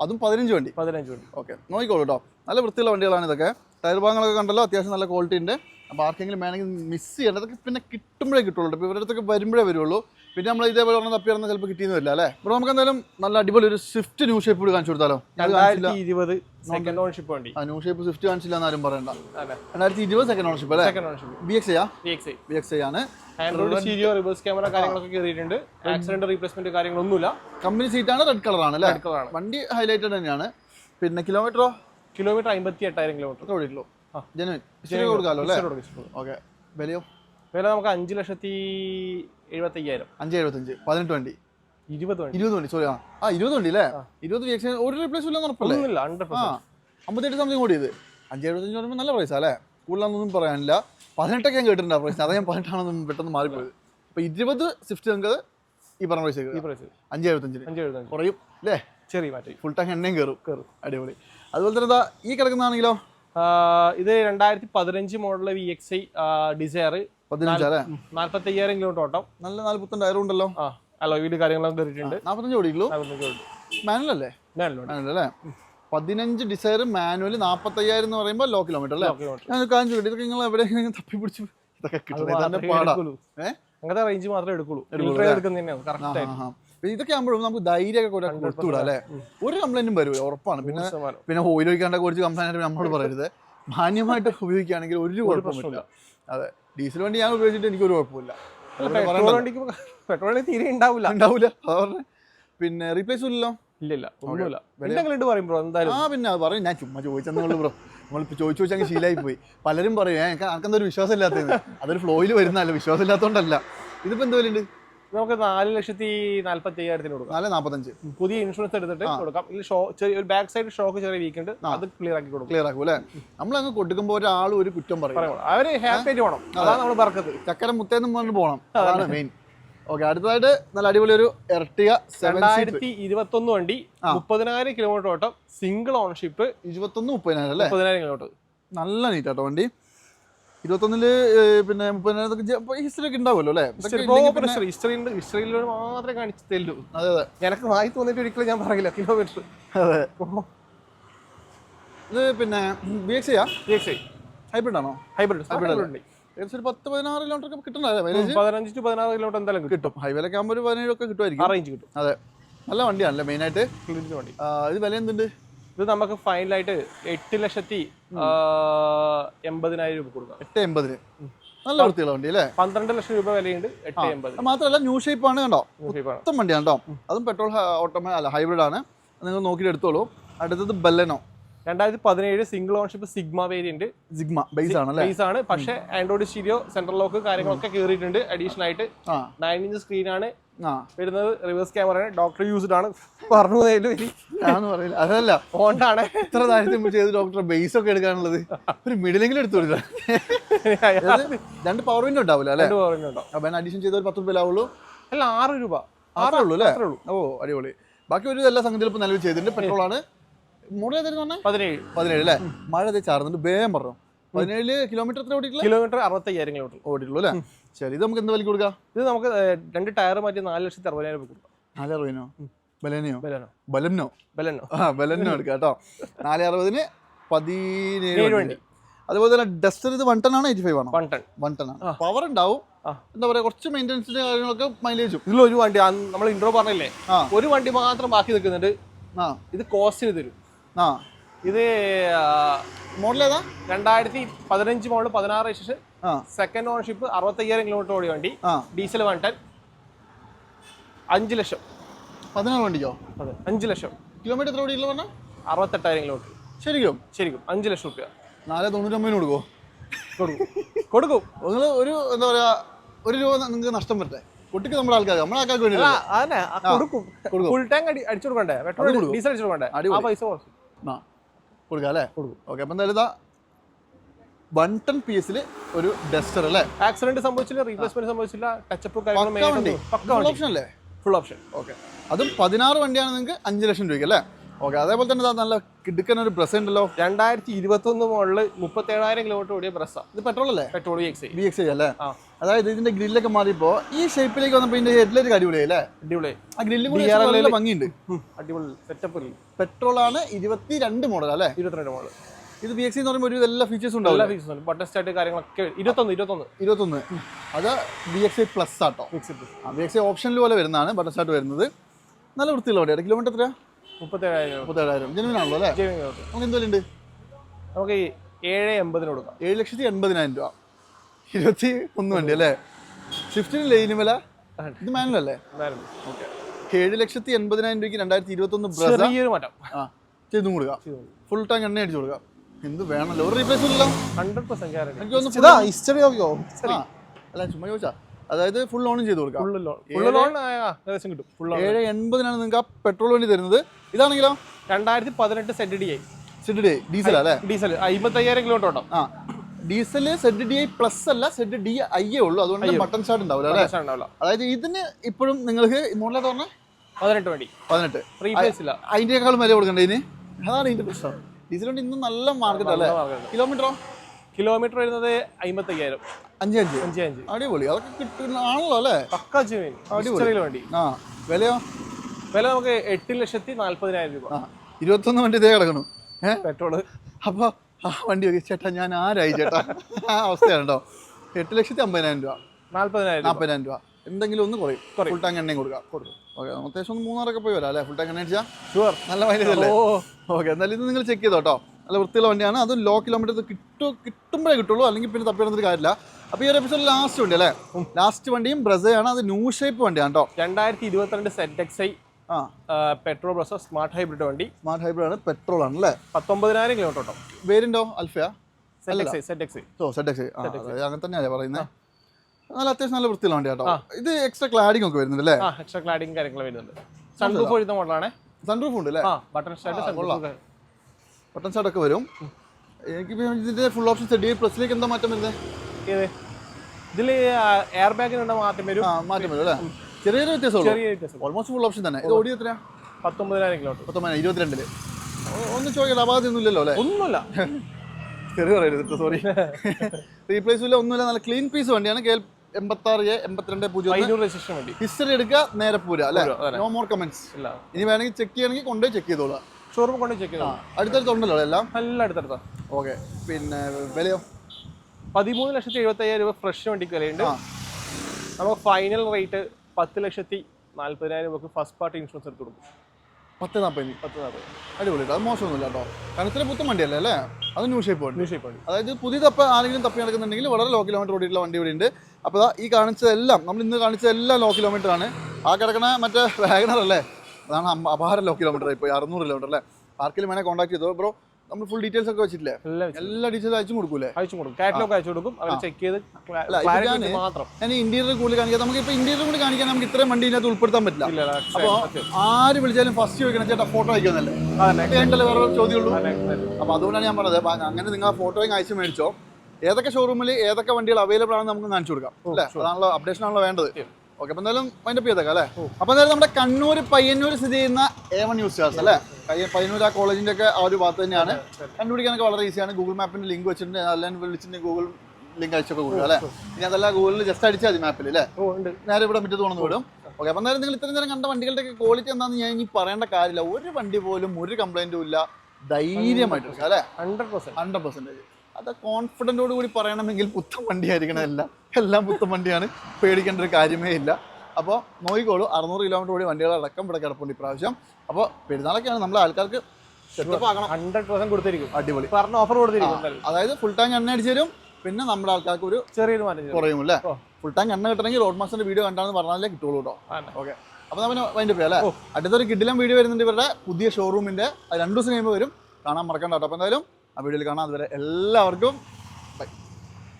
അതും പതിനഞ്ച് വണ്ടി. പതിനഞ്ച് വണ്ടി. ഓക്കെ നോക്കിക്കോളൂ കേട്ടോ നല്ല വൃത്തിയുള്ള വണ്ടികളാണ് ഇതൊക്കെ. ടയർ ഭാഗങ്ങളൊക്കെ കണ്ടല്ലോ അത്യാവശ്യം നല്ല ക്വാളിറ്റി ഉണ്ട്. അപ്പോൾ ആർക്കെങ്കിലും വേണമെങ്കിൽ മിസ് ചെയ്യേണ്ടതൊക്കെ പിന്നെ കിട്ടുമ്പോഴേ കിട്ടുള്ളൂ ഇപ്പോൾ ഇവരുടെ അടുത്തൊക്കെ വരുമ്പോഴേ വരുള്ളൂ. പിന്നെ നമ്മൾ ഇതേപോലെ പറഞ്ഞ തപ്പി ഇറങ്ങുന്ന ചിലപ്പോൾ കിട്ടിയെന്ന് വരില്ല അല്ലേ? അപ്പോൾ നമുക്ക് എന്തായാലും നല്ല അടിപൊളി ഒരു സ്വിഫ്റ്റ് ന്യൂ ഷേപ്പ് കൂടി കാണിച്ചു കൊടുത്താലോ? ഇരുപത് സെക്കൻഡ് ഓണർഷിപ്പ് വണ്ടി. ആ ന്യൂ ഷേപ്പ് സ്വിഫ്റ്റ് കാണിച്ചില്ല പറയണ്ട. രണ്ടായിരത്തി ഇരുപത് സെക്കൻഡ് ഓണർഷിപ്പ് അല്ലേ? സെക്കൻഡ് ഓണർഷിപ്പ് ബി എക്സ് ആ? ബി എക്സ് ഐ ആണ്. ആൻഡ്രോയിഡ് സ്റ്റീരിയോ റിവേഴ്സ് ക്യാമറ കാര്യങ്ങളൊക്കെ കയറിയിട്ടുണ്ട് ആക്സിഡന്റ് റീപ്ലേസ്മെന്റ് കാര്യങ്ങളൊന്നുമില്ല. കമ്പനി സീറ്റാണ് റെഡ് കളറാണ് അല്ലേ? റെഡ് കളറാണ് ആണ്. വണ്ടി ഹൈലൈറ്റഡ് തന്നെയാണ്. പിന്നെ കിലോമീറ്ററോ കിലോമീറ്റർ അമ്പത്തി എട്ടായിരം കിലോമീറ്റർ ഓടിയിട്ടുള്ളൂ. ജനുവൻ കൊടുക്കാലോ കൊടുക്കാമല്ലോ അല്ലേ? ഓക്കെ വിലയോ? വില നമുക്ക് അഞ്ച് ലക്ഷത്തി എഴുപത്തി അയ്യായിരം അഞ്ച് എഴുപത്തഞ്ച് പതിനെട്ട് വണ്ടി ഇരുപത് വണ്ടി ഇരുപത് വണ്ടി സോറി ആ. ആ ഇരുപത് വണ്ടി അല്ലേ ഇരുപത് വി എക്സ് ഒരു റീപ്ലേസ് ഇല്ലെന്ന് ഉറപ്പല്ലേ? ഒന്നുമില്ല ഹൺഡ്രഡ് ആ അമ്പത്തെട്ട് സംതിങ് കൂടി ഇത്. അഞ്ച് എഴുപത്തഞ്ച് പറയുമ്പോൾ നല്ല പ്രൈസാ അല്ലേ? കൂടുതലാണെന്നൊന്നും പറയാനില്ല. പതിനെട്ടൊക്കെ ഞാൻ കേട്ടിട്ടുണ്ട് ആ പ്രൈസ് അതാ ഞാൻ പതിനെട്ടാണെന്നും പെട്ടെന്ന് മാറിപ്പോയത് അപ്പോൾ ഇരുപത് സ്വിഫ്റ്റ് നിങ്ങൾക്ക് ഈ പറഞ്ഞ പ്രൈസ് ഈ പ്രൈസ് അഞ്ച് എഴുപത്തഞ്ചിന് അഞ്ച് എഴുപത്തഞ്ച് കുറയും അല്ലേ ചെറിയ മാറ്റി ഫുൾ ടാങ്ക് എണ്ണയും കയറും കയറും അടിപൊളി. അതുപോലെ തന്നെ ഈ കിടക്കുന്നതാണെങ്കിലോ ഇത് രണ്ടായിരത്തി പതിനഞ്ച് model V X I Dzire പതിനഞ്ച് അല്ലേ? നാല്പത്തി അയ്യായിരം കിലോമീറ്റർ ഓട്ടം. നല്ല നാല് പുത്തൻ ടയറും ഉണ്ടല്ലോ? ആ അല്ലോ വീട് കാര്യങ്ങളൊക്കെ കയറിയിട്ടുണ്ട് നാൽപ്പത്തഞ്ച് ഓടിയുള്ളൂ ഞാനല്ലോ അല്ലേ പതിനഞ്ച് ഡിസൈർ മാനുവൽ നാൽപ്പത്തയ്യായിരം എന്ന് പറയുമ്പോൾ ലോ കിലോമീറ്റർ അല്ലേ ഞാൻ കാണിച്ചു കിട്ടി ഇതൊക്കെ നിങ്ങൾ എവിടെയെങ്കിലും തപ്പി പിടിച്ച് ഇതൊക്കെ പാടാ. ഏഹ് അങ്ങനത്തെ റേഞ്ച് മാത്രമേ എടുക്കുള്ളൂ. ഇതൊക്കെ ആകുമ്പോഴും നമുക്ക് ധൈര്യമൊക്കെ കൂടെ കൊടുത്തുവിടാം അല്ലേ? ഒരു കംപ്ലൈന്റും വരും ഉറപ്പാണ്. പിന്നെ പിന്നെ ഓയിൽ ഒഴിക്കാണ്ടൊക്കെ കുറച്ച് കംപ്ലൈന്റ് നമ്മളോട് പറയരുത്. മാന്യമായിട്ട് ഉപയോഗിക്കുകയാണെങ്കിൽ ഒരു കുഴപ്പമില്ല അതെ. ഡീസൽ വണ്ടി ഞാൻ ഉപയോഗിച്ചിട്ട് എനിക്കൊരു കുഴപ്പമില്ല. പെട്രോൾ വണ്ടിക്ക് പെട്രോൾ തീരെ ഉണ്ടാവില്ല ഉണ്ടാവില്ല അതാ പിന്നെ റീപ്ലേസ് ഇല്ലല്ലോ ഇല്ല ഇല്ല ഒന്നുമില്ല എന്തെങ്കിലും പറയും ബ്രോ എന്തായാലും. ആ പിന്നെ അത് പറയും. ഞാൻ ചുമ്മാ ചോദിച്ചെന്നുള്ളൂ ബ്രോ നമ്മളിപ്പോൾ ചോദിച്ചു ചോദിച്ചാൽ ശീലായി പോയി പലരും പറയും എനിക്ക് ആർക്കെന്തൊരു വിശ്വാസം ഇല്ലാത്തത് അതൊരു ഫ്ലോയിൽ വരുന്നതല്ല വിശ്വാസം ഇല്ലാത്തതുകൊണ്ടല്ല ഇതിപ്പോൾ എന്ത് വിലയുണ്ട്? നമുക്ക് നാല് ലക്ഷത്തി നാല്പത്തി അയ്യായിരത്തിന് കൊടുക്കാം. നാല് നാൽപ്പത്തഞ്ച് പുതിയ ഇൻഷുറൻസ് എടുത്തിട്ട് കൊടുക്കാം. ഇതിൽ ഷോ ചെറിയ ഒരു ബാക്ക് സൈഡ് ഷോക്ക് ചെറിയ വീക്കുണ്ട് അത് ക്ലിയർ ആക്കി കൊടുക്കും. ക്ലിയർ ആക്കും അല്ലേ? നമ്മളങ്ങ് കൊടുക്കുമ്പോൾ ഒരാൾ ഒരു കുറ്റം പറയും. അവർ ഹാപ്പി ആയിട്ട് പോകണം അതാണ് നമ്മൾ പറക്കത്ത്. ചക്കര മുത്തേന്ന് പറഞ്ഞ് പോകണം അതാണ് മെയിൻ ഓക്കെ അടുത്തതായിട്ട് നല്ല അടിപൊളി ഒരു എർട്ടിക രണ്ടായിരത്തി ഇരുപത്തി ഒന്ന് വണ്ടി മുപ്പതിനായിരം കിലോമീറ്റർ ഓട്ടം സിംഗിൾ ഓണർഷിപ്പ് ഇരുപത്തൊന്ന് മുപ്പതിനായിരം അല്ലേ? മുപ്പതിനായിരം കിലോമീറ്റർ നല്ല നീറ്റ് കേട്ടോ വണ്ടി. ഇരുപത്തൊന്നിൽ പിന്നെ മുപ്പതിനായിരത്തൊക്കെ ഹിസ്റ്ററി ഒക്കെ ഉണ്ടാവുമല്ലോ അല്ലേ? ഇതൊക്കെ ഇല്ലെങ്കിൽ പിന്നെ- ഹിസ്റ്ററി. ഹിസ്റ്ററി ഉണ്ട് ഹിസ്റ്ററിയിൽ മാത്രമേ കാണിച്ചു തരൂ അതെ അതെ. എനിക്ക് വായി തോന്നിട്ട് ഒരിക്കലും ഞാൻ പറയില്ല കിലോമീറ്റർ. അതെ. ഇത് പിന്നെ ബി എക്സ് ചെയ്യാ ഹൈബ്രിഡ് ആണോ? ഹൈബ്രിഡ് ഹൈബ്രിഡ് ഏകദേശം ഒരു പത്ത് പതിനാറ് കിലോമീറ്റർ ഒക്കെ കിട്ടണ്ടല്ലേ മൈലേജ് പതിനഞ്ച് ടു പതിനാറ് കിലോമീറ്റർ എന്തായാലും കിട്ടും. ഹൈവേലൊക്കെ ആകുമ്പോൾ ഒരു പതിനേഴൊക്കെ കിട്ടുമായിരിക്കും റേഞ്ച് കിട്ടും. അതെ. നല്ല വണ്ടിയാണല്ലേ മെയിനായിട്ട് ക്ലീൻ വണ്ടി. ഇത് വില എന്തുണ്ട്? ഇത് നമുക്ക് ഫൈനലായിട്ട് എട്ട് ലക്ഷത്തി എൺപതിനായിരം രൂപ കൊടുക്കാം. എട്ട് എൺപതിന്. നല്ല വൃത്തിയുള്ള വണ്ടി അല്ലേ? പന്ത്രണ്ട് ലക്ഷം രൂപ വിലയുണ്ട് എട്ട് എൺപത് മാത്രമല്ല ന്യൂ ഷേപ്പ് ആണ് കണ്ടോ? മൊത്തം വണ്ടിയാണ് കേട്ടോ. അതും പെട്രോൾ ഓട്ടോമാ അല്ല ഹൈബ്രിഡ് ആണ്. നിങ്ങൾ നോക്കിയിട്ട് എടുത്തോളൂ. അടുത്തത് ബെല്ലനോ രണ്ടായിരത്തി പതിനേഴ് single ownership Sigma variant Sigma base ആണ് ബേസ് ആണ്. പക്ഷേ ആൻഡ്രോയിഡ് സ്റ്റീരിയോ സെൻട്രൽ ലോക്ക് കാര്യങ്ങളൊക്കെ കയറിയിട്ടുണ്ട് അഡീഷണൽ ആയിട്ട്. നയൻ ഇഞ്ച് സ്ക്രീനാണ് ആ വരുന്നത് റിവേഴ്സ് ക്യാമറയാണ് ഡോക്ടർ യൂസ്ഡ് ആണ്. പറഞ്ഞു ഇനി. പറയില്ല. അതല്ല. ഓണ്ടാണ് ഇത്ര താരത്തിൽ ചെയ്ത് ഡോക്ടർ ബേസ് ഒക്കെ എടുക്കാനുള്ളത്? ഒരു മിഡിലെങ്കിലും എടുത്തു കൊടുക്കാം രണ്ട് പവർ വിൻഡോ ഉണ്ടാവില്ല അല്ലേ? ഉണ്ടാവും. അപ്പം അഡീഷൻ ചെയ്ത ഒരു പത്ത് രൂപ ആവുള്ളൂ? അല്ല ആറ് രൂപ. ആറേ ഉള്ളൂ അല്ലേ? ഓ അടിപൊളി. ബാക്കി ഒരു എല്ലാ സംഗതിയിലും ഇപ്പം നിലവിൽ ചെയ്തിട്ടുണ്ട്. പെട്രോൾ ആണ്. മോഡൽ പതിനേഴ്. പതിനേഴ് അല്ലേ? മഴ ചാർന്നുണ്ട് വേഗം പറഞ്ഞു. പതിനേഴ് കിലോമീറ്റർ എത്ര ഓടിയിട്ടുള്ളൂ? കിലോമീറ്റർ അറുപത്തയ്യായിരം കിലോമീറ്റർ ഓടിയിട്ടുള്ളൂ അല്ലേ? ശരി ഇത് നമുക്ക് എന്ത് വിലക്ക് കൊടുക്കാം? ഇത് നമുക്ക് രണ്ട് ടയർ മാറ്റി നാല് ലക്ഷത്തി അറുപതിനായിരം രൂപ കൊടുക്കാം. നാല് അറുപതിനോ? ബലനയോ? ബലനോ. ബലനോ ബലനോ ആ ബലനോ എടുക്കാം കേട്ടോ. നാല് അറുപതിന് പതിനേഴ് വണ്ടി. അതുപോലെ തന്നെ ഡസ്റ്റർ ഇത് വൺ ടൺ ആണ് എയ്റ്റി ഫൈവ് ആണ്? വൺ ടൺ വൺ ടൺ ആണ്. പവർ ഉണ്ടാവും. എന്താ പറയാ കുറച്ച് മെയിന്റെനൻസിന്റെ കാര്യങ്ങളൊക്കെ മൈലേജും ഇതിൽ ഒരു വണ്ടി നമ്മൾ ഇൻട്രോ പറഞ്ഞില്ലേ. ഒരു വണ്ടി മാത്രം ബാക്കി നിൽക്കുന്നുണ്ട്. ആ. ഇത് കോസ്റ്റിന് തരും. ആ. ഇത് മോഡൽ ഏതാ? രണ്ടായിരത്തി പതിനഞ്ച് മോഡൽ പതിനാറ് ആ സെക്കൻഡ് ഓണർഷിപ്പ് അറുപത്തയ്യായിരം കിലോമീറ്റർ ഓടിയ വണ്ടി. ഡീസൽ വൺ ടെൻ അഞ്ച് ലക്ഷം. പതിനാറ് വണ്ടിക്കോ? അതെ അഞ്ച് ലക്ഷം. കിലോമീറ്റർ എത്ര ഓടിയിട്ടുള്ള പറഞ്ഞാൽ അറുപത്തെട്ടായിരം കിലോമീറ്റർ ശരിക്കും? ശരിക്കും അഞ്ച് ലക്ഷം റുപ്യ നാല് തൊണ്ണൂറ്റൊമ്പതിന് കൊടുക്കുമോ കൊടുക്കും. കൊടുക്കും. നിങ്ങൾ ഒരു എന്താ പറയാ ഒരു രൂപ നിങ്ങൾക്ക് നഷ്ടം വരട്ടെ. കുട്ടിക്ക് നമ്മുടെ ആൾക്കാർ നമ്മുടെ ആൾക്കാർക്ക് വേണ്ടി അതന്നെ കൊടുക്കും. ഫുൾ ടാങ്ക് അടി അടിച്ചു കൊടുക്കണ്ടേ? പെട്രോൾ. ഡീസൽ അടിച്ചു കൊടുക്കണ്ടേ? ആ പൈസ കൊടുക്കാം അല്ലേ? കൊടുക്കും. ഓക്കെ അപ്പം എന്തായാലും വൺ ടൺ പീസിൽ ഒരു ഡസ്റ്റർ അല്ലേ? ആക്സിഡന്റ് സംഭവിച്ചില്ല റീപ്ലേസ്മെന്റ് സംഭവിച്ചില്ല ടച്ചപ്പ് ഓപ്ഷൻ അല്ലേ? ഫുൾ ഓപ്ഷൻ ഓക്കെ അതും പതിനാറ് വണ്ടിയാണ് നിങ്ങൾക്ക് അഞ്ച് ലക്ഷം രൂപയ്ക്ക് അല്ലേ? ഓക്കെ അതേപോലെ തന്നെ നല്ല കിടുക്കൻ ഒരു ബ്രസ് ഉണ്ടല്ലോ. രണ്ടായിരത്തി ഇരുപത്തി ഒന്ന് മോഡൽ മുപ്പത്തേഴായിരം കിലോമീറ്റർ ഓടിയ ബ്രസ്സാണ് ഇത് പെട്രോൾ അല്ലേ? പെട്രോൾ എക്സ് ബി എക്സ് അല്ലേ? ആ. അതായത് ഇതിന്റെ ഗ്രില്ലൊക്കെ മാറിയപ്പോ ഈ ഷേപ്പിലേക്ക് വന്നപ്പോ ഇതിന്റെ ഹെഡിലേക്ക് അടിപൊളിയായി അല്ലേ? അടിപൊളി ആ ഗ്രില്ലും കൂടി നല്ല ഭംഗിയുണ്ട്. അടിപൊളി. സെറ്റപ്പ് പെട്രോൾ ആണ് ഇരുപത്തി രണ്ട് മോഡൽ അല്ലേ? ഇരുപത്തിരണ്ട് മോഡൽ ഇത് ബി എക്സ് എന്ന് പറയുമ്പോൾ ഒരു എല്ലാ ഫീച്ചേഴ്സും എല്ലാ ഫീച്ചേഴ്സും ബട്ടൺ സ്റ്റാർട്ട് കാര്യങ്ങളൊക്കെ ഇരുപത്തൊന്ന് ഇരുപത്തൊന്ന്. ഇരുപത്തൊന്ന്. അത് B X I plus auto. B X I ഓപ്ഷനിൽ പോലെ വരുന്നതാണ് ബട്ടർ സ്റ്റാർട്ട് വരുന്നത്. നല്ല വൃത്തിയുള്ള വണ്ടിയാണ്. കിലോമീറ്റർ എത്ര മുപ്പത്തേഴായിരം. മുപ്പത്തേഴായിരം. ജനുവിനാണല്ലോ അല്ലേ? കിലോമീറ്റർ നമുക്ക് ഉണ്ട് നമുക്ക് ഏഴ് എൺപതിന് കൊടുക്കാം. ഏഴ് ലക്ഷത്തി എൺപതിനായിരം രൂപ. ഇരുപത്തി ഒന്ന് വണ്ടി അല്ലേ? സ്വിഫ്റ്റിന് ലൈന് വില? ഇത് മാനുവൽ അല്ലേ? ഏഴ് ലക്ഷത്തി എൺപതിനായിരം രൂപയ്ക്ക് രണ്ടായിരത്തി ഇരുപത്തി ഒന്ന് ചെറിയൊരു മാറ്റം. ചെയ്തും കൊടുക്കാം. ഫുൾ ടാങ്ക് എണ്ണ അടിച്ചു കൊടുക്കാം. എന്ത് വേണമല്ലോ? ഒരു റീപ്ലേസ് ഇല്ലല്ലോ ഹൺഡ്രഡ് പെർസെന്റ് ഗ്യാരണ്ടി എനിക്ക് ഒന്ന് ഇതാ ഹിസ്റ്ററി ഓഫ് ആ അല്ല ചുമ്മാ ചോദിച്ചാ. അതായത് ഫുൾ ഓണും ചെയ്ത് കൊടുക്കാം. ഫുൾ ലോൺ ഫുൾ ലോൺ ഏകദേശം കിട്ടും. ഫുൾ ഏഴ് എൺപതിനാണ് നിങ്ങൾക്ക് ആ പെട്രോൾ വണ്ടി തരുന്നത്. ഇതാണെങ്കിലോ? രണ്ടായിരത്തി പതിനെട്ട് Z D I Z D diesel അല്ലേ? ഡീസൽ അമ്പത്തയ്യായിരം കിലോമീറ്റർ ഓട്ടം. ആ diesel Z D I plus അല്ല സെഡ് ഡി ഐ ഉള്ളൂ. അതുകൊണ്ട് ബട്ടൺ സ്റ്റാർട്ട് ഉണ്ടാവില്ല അല്ലേ? അതായത് ഇതിന് ഇപ്പോഴും നിങ്ങൾക്ക് മോഡലേ പറഞ്ഞ? പതിനെട്ട് വണ്ടി. പതിനെട്ട്. റീപ്ലേസ് ഇല്ല. അതിന്റെക്കാളും വില കൊടുക്കണ്ടേ ഇതിന് അതാണ് ഇതിന്റെ പ്രശ്നം. ഡീസൽ ഇന്ന് നല്ല മാർക്കറ്റ് അല്ലേ? കിലോമീറ്ററോ കിലോമീറ്റർ വരുന്നത് അമ്പത്തയ്യായിരം അഞ്ച് അഞ്ച്? അഞ്ച് അഞ്ച്. അടിപൊളി. അതൊക്കെ കിട്ടുന്ന ആണല്ലോ അല്ലേ? പക്ക അടിപൊളി. വണ്ടി. ആ വിലയോ? വില നമുക്ക് എട്ട് ലക്ഷത്തി നാല്പതിനായിരം രൂപ ഇരുപത്തൊന്ന് വണ്ടി ഇതേ കിടക്കണം ഏഹ് പെട്രോൾ. അപ്പോൾ ആ വണ്ടി നോക്കി ചേട്ടാ ഞാൻ ആരായി ചേട്ടാ? ആ അവസ്ഥയാണ് കേട്ടോ എട്ട് ലക്ഷത്തി അമ്പതിനായിരം രൂപ. നാല്പതിനായിരം നാൽപ്പതിനായിരം രൂപ. എന്തെങ്കിലും ഒന്ന് കുറയും. ഫുൾ ടാങ്ക് എണ്ണയും കൊടുക്കാം. കൊടുക്കും. ഓക്കെ അത്യാവശ്യം ഒന്ന് മൂന്നാറൊക്കെ പോയി വരാം അല്ലേ? ഫുൾ ടാങ്ക് എണ്ണ അടിച്ചാൽ ഷുവർ നല്ല മൈലേജ് അല്ലേ? ഓ. ഓക്കെ എന്നാലും ഇത് നിങ്ങൾ ചെക്ക് ചെയ്തോ കേട്ടോ നല്ല വൃത്തിയുള്ള വണ്ടിയാണ്. അതും ലോ കിലോമീറ്റർ കിട്ടും കിട്ടുമ്പോഴേ കിട്ടുള്ളൂ. അല്ലെങ്കിൽ പിന്നെ തപ്പി തപ്പിടുന്നൊരു കാര്യമില്ല. അപ്പോൾ ഈ ഒരു എപ്പിസോഡ് ലാസ്റ്റ് വണ്ടി അല്ലേ? ലാസ്റ്റ് വണ്ടിയും ബ്രസയാണ് അത് ന്യൂ ഷേപ്പ് വണ്ടിയാണ് കേട്ടോ രണ്ടായിരത്തി ഇരുപത്തിരണ്ട് സെറ്റ് എക്സ് ഐ ആ പെട്രോൾ ബ്രസ സ്മാർട്ട് ഹൈബ്രിഡ് വണ്ടി. സ്മാർട്ട് ഹൈബ്രിഡ് ആണ് പെട്രോൾ ആണ് അല്ലേ? പത്തൊമ്പതിനായിരം കിലോമീറ്റർ കേട്ടോ വേരിന്റോ അൽഫയ അങ്ങനെ തന്നെയല്ലേ പറയുന്നത് നല്ല അത്യാവശ്യം നല്ല വൃത്തിയുള്ള വണ്ടി കേട്ടോ ഇത് എക്സ്ട്രാ ക്ലാഡിംഗ് ഒക്കെ വരുന്നുണ്ട് അല്ലേ? എക്സ്ട്രാ ക്ലാഡിങ് കാര്യങ്ങൾ വരുന്നുണ്ട്. സൺറൂഫ് ഒഴുന്ന മോഡലാണ്. സൺറൂഫ് ഉണ്ട് അല്ലേ? ബട്ടൺ സ്റ്റാർട്ട് ബട്ടൺ സ്റ്റാർട്ട് ഒക്കെ. വരും. എനിക്ക് ഇതിന്റെ ഫുൾ ഓപ്ഷൻ സെഡി പ്ലസിലേക്ക് എന്താ മാറ്റം വരുന്നത് ഏത്? ഇതിൽ എയർ ബാഗിനുള്ള മാറ്റം വരും? ആ മാറ്റം വരും അല്ലേ? ചെറിയൊരു വ്യത്യാസം ചെറിയ വ്യത്യാസം ഓൾമോസ്റ്റ് ഫുൾ ഓപ്ഷൻ തന്നെ. ഇത് ഓടി എത്രയാ? പത്തൊമ്പതിനായിരം കിലോമീറ്റർ പത്തൊമ്പത് ഇരുപത്തിരണ്ടിൽ. ഒന്നും ചോദിക്കട്ടെ അപാകത്തൊന്നും ഒന്നുമില്ലല്ലോ അല്ലേ? ഒന്നുമില്ല. [LAUGHS] ചെറിയ പറയരുത് സോറി റീപ്ലേസ് ഇല്ല ഒന്നുമില്ല നല്ല ക്ലീൻ പീസ് വണ്ടിയാണ്. കെ എൽ എൺപത്തി ആറ് എ എൺപത്തിരണ്ട് പൂജ്യം രജിസ്ട്രേഷൻ വേണ്ടി. ഹിസ്റ്ററി എടുക്കുക നേരെ പൂര അല്ലേ? പോരുക, അതെ. നോ മോർ കമന്റ്സ് ഇല്ല. ഇനി വേണമെങ്കിൽ ചെക്ക് ചെയ്യണമെങ്കിൽ കൊണ്ടുപോയി ചെക്ക് ചെയ്തോളാം. ഷോറൂം കൊണ്ട് ചെക്ക് ചെയ്തോ അടുത്തടുത്തുണ്ടല്ലോ എല്ലാം? എല്ലാം അടുത്തടുത്ത. ഓക്കെ പിന്നെ വിലയോ? പതിമൂന്ന് ലക്ഷത്തി എഴുപത്തി അയ്യായിരം രൂപ ഫ്രഷ് വണ്ടിക്ക് വിലയുണ്ട്. നമുക്ക് ഫൈനൽ റേറ്റ് പത്ത് ലക്ഷത്തി നാല്പതിനായിരം രൂപക്ക് ഫസ്റ്റ് പാർട്ടി ഇൻഷുറൻസ് എടുത്ത് കൊടുക്കും. പത്ത് നാൽപ്പതിന് പത്ത് നാൽപ്പത് അടിപൊളി അത് മോശമൊന്നുമില്ല കേട്ടോ. കാരണം ഇത്ര പുത്തൻ വണ്ടിയല്ലേ അല്ലേ? അത് ന്യൂ ഷേപ്പ് ന്യൂ ഷേപ്പ് അതായത് പുതിയ തപ്പ് ആരെങ്കിലും തപ്പി നടക്കുന്നുണ്ടെങ്കിൽ വളരെ ലോ കിലോമീറ്റർ ഓടിയിട്ടുള്ള വണ്ടി ഇവിടെ ഉണ്ട് അപ്പോൾ ഈ കാണിച്ചതെല്ലാം നമ്മൾ ഇന്ന് കാണിച്ചതെല്ലാം ലോ കിലോമീറ്റർ ആണ്. ആ കിടക്കണ മറ്റേ വാഗണർ അല്ലേ? അതാണ് അപാര ലോ കിലോമീറ്റർ ഇപ്പോൾ അറുന്നൂറ് കിലോമീറ്റർ അല്ലേ? ആർക്കെങ്കിലും വേണേൽ കോൺടാക്ട് ചെയ്തോ? ബ്രോ നമ്മൾ ഫുൾ ഡീറ്റെയിൽസ് ഒക്കെ വെച്ചിട്ടില്ലേ? എല്ലാം ഡീറ്റെയിൽസ് അയച്ചു കൊടുക്കൂലേ? അയച്ചു കൊടുക്കും. കാറ്റലോഗ് അയച്ചു കൊടുക്കും. അവർ ചെക്ക് ചെയ്ത് മാത്രം. ഞാൻ ഇന്റീരിയർ കൂടുതൽ കാണിക്കാം നമുക്ക് ഇപ്പോൾ ഇന്റീരിയർ കൂടി കാണിക്കാൻ നമുക്ക് ഇത്രയും വണ്ടി ഇതിനകത്ത് ഉൾപ്പെടുത്താൻ പറ്റില്ല. അപ്പോൾ ആര് വിളിച്ചാലും ഫസ്റ്റ് ചോദിക്കണം ചേട്ടാ ഫോട്ടോ അയക്കുന്നല്ലേ വേറെ ചോദ്യമുള്ളൂ. അപ്പോൾ അതുകൊണ്ടാണ് ഞാൻ പറഞ്ഞത്. അപ്പൊ അങ്ങനെ നിങ്ങൾ ആ ഫോട്ടോയും അയച്ചു മേടിച്ചോ. ഏതൊക്കെ ഷോറൂമിൽ ഏതൊക്കെ വണ്ടികൾ അവൈലബിൾ ആണെന്ന് നമുക്ക് കാണിച്ചു കൊടുക്കാം. അല്ലേ? അതാണല്ലോ അപ്ഡേഷൻ ആണല്ലോ വേണ്ടത്. ഓക്കെ അപ്പൊ എന്തായാലും മൈൻഡപ്പ് ചെയ്തേക്കാം അല്ലേ? അപ്പൊ എന്തായാലും നമ്മുടെ കണ്ണൂർ പയ്യന്നൂർ സ്ഥിതി ചെയ്യുന്ന എ വൺ ന്യൂസ് സ്റ്റാർസ് അല്ലേ? പയ്യന്നൂർ ആ കോളേജിന്റെ ഒക്കെ ആ ഒരു ഭാഗത്ത് തന്നെയാണ്. കണ്ടുപിടിക്കാനൊക്കെ വളരെ ഈസിയാണ് ഗൂഗിൾ മാപ്പിന്റെ ലിങ്ക് വെച്ചിട്ടുണ്ട്. അല്ലെങ്കിൽ വിളിച്ചിട്ട് ഗൂഗിൾ ലിങ്ക് അയച്ചൊക്കെ കൊടുക്കുക അല്ലേ? ഇനി അതല്ല ഗൂഗിളിൽ ജസ്റ്റ് അടിച്ചാൽ മതി മാപ്പിൽ അല്ലേ? നേരെ ഇവിടെ മുറ്റത്ത് കൊണ്ടു വിടും. ഓക്കെ അപ്പം എന്തായാലും നിങ്ങൾ ഇത്രയും നേരം കണ്ട വണ്ടികളുടെ ഒക്കെ ക്വാളിറ്റി എന്താണെന്ന് ഞാൻ ഇനി പറയേണ്ട കാര്യമില്ല. ഒരു വണ്ടി പോലും ഒരു കംപ്ലൈന്റും ഇല്ല. ധൈര്യമായിട്ട് അല്ലേ? ഹൺഡ്രഡ് പെർസെന്റ് ഹൺഡ്രഡ് പെർസെന്റേജ് അത് കോൺഫിഡന്റോട് കൂടി പറയണമെങ്കിൽ പുത്തൻ വണ്ടി ആയിരിക്കണം എല്ലാം. എല്ലാം പുത്തൻ വണ്ടിയാണ്. പേടിക്കേണ്ട ഒരു കാര്യമേ ഇല്ല. അപ്പോൾ നോക്കിക്കോളൂ അറുന്നൂറ് കിലോമീറ്റർ കൂടി വണ്ടികൾ അടക്കം ഇവിടെ കിടപ്പുണ്ട് ഇപ്രാവശ്യം. അപ്പോൾ പെരുന്നാളൊക്കെയാണ് നമ്മളെ ആൾക്കാർക്ക് സെറ്റപ്പ് ആകണം ഹൺഡ്രഡ് പെർസെന്റ് കൊടുത്തിരിക്കും. അടിപൊളി. പറഞ്ഞ ഓഫർ കൊടുത്തിരിക്കും അതായത് ഫുൾ ടാങ്ക് എണ്ണ അടിച്ചു തരും പിന്നെ നമ്മുടെ ആൾക്കാർക്ക് ഒരു ചെറിയൊരു മാറ്റം. കുറയും അല്ലേ? ഫുൾ ടാങ്ക് എണ്ണ കിട്ടണമെങ്കിൽ റോഡ് മാസ്റ്ററിന്റെ വീഡിയോ കണ്ടാന്ന് പറഞ്ഞാലേ കിട്ടുള്ളൂ കേട്ടോ. ഓക്കെ അപ്പോൾ നമ്മൾ വൈൻഡ് അപ്പ് അല്ലേ? അടുത്തൊരു കിഡിലും വീഡിയോ വരുന്നുണ്ട് ഇവരുടെ പുതിയ ഷോറൂമിന്റെ രണ്ട് രണ്ടു ദിവസം കഴിയുമ്പോൾ വരും. കാണാൻ മറക്കണ്ട കേട്ടോ. അപ്പോൾ എന്തായാലും ആ വീഡിയോയിൽ കാണാം. അതുവരെ എല്ലാവർക്കും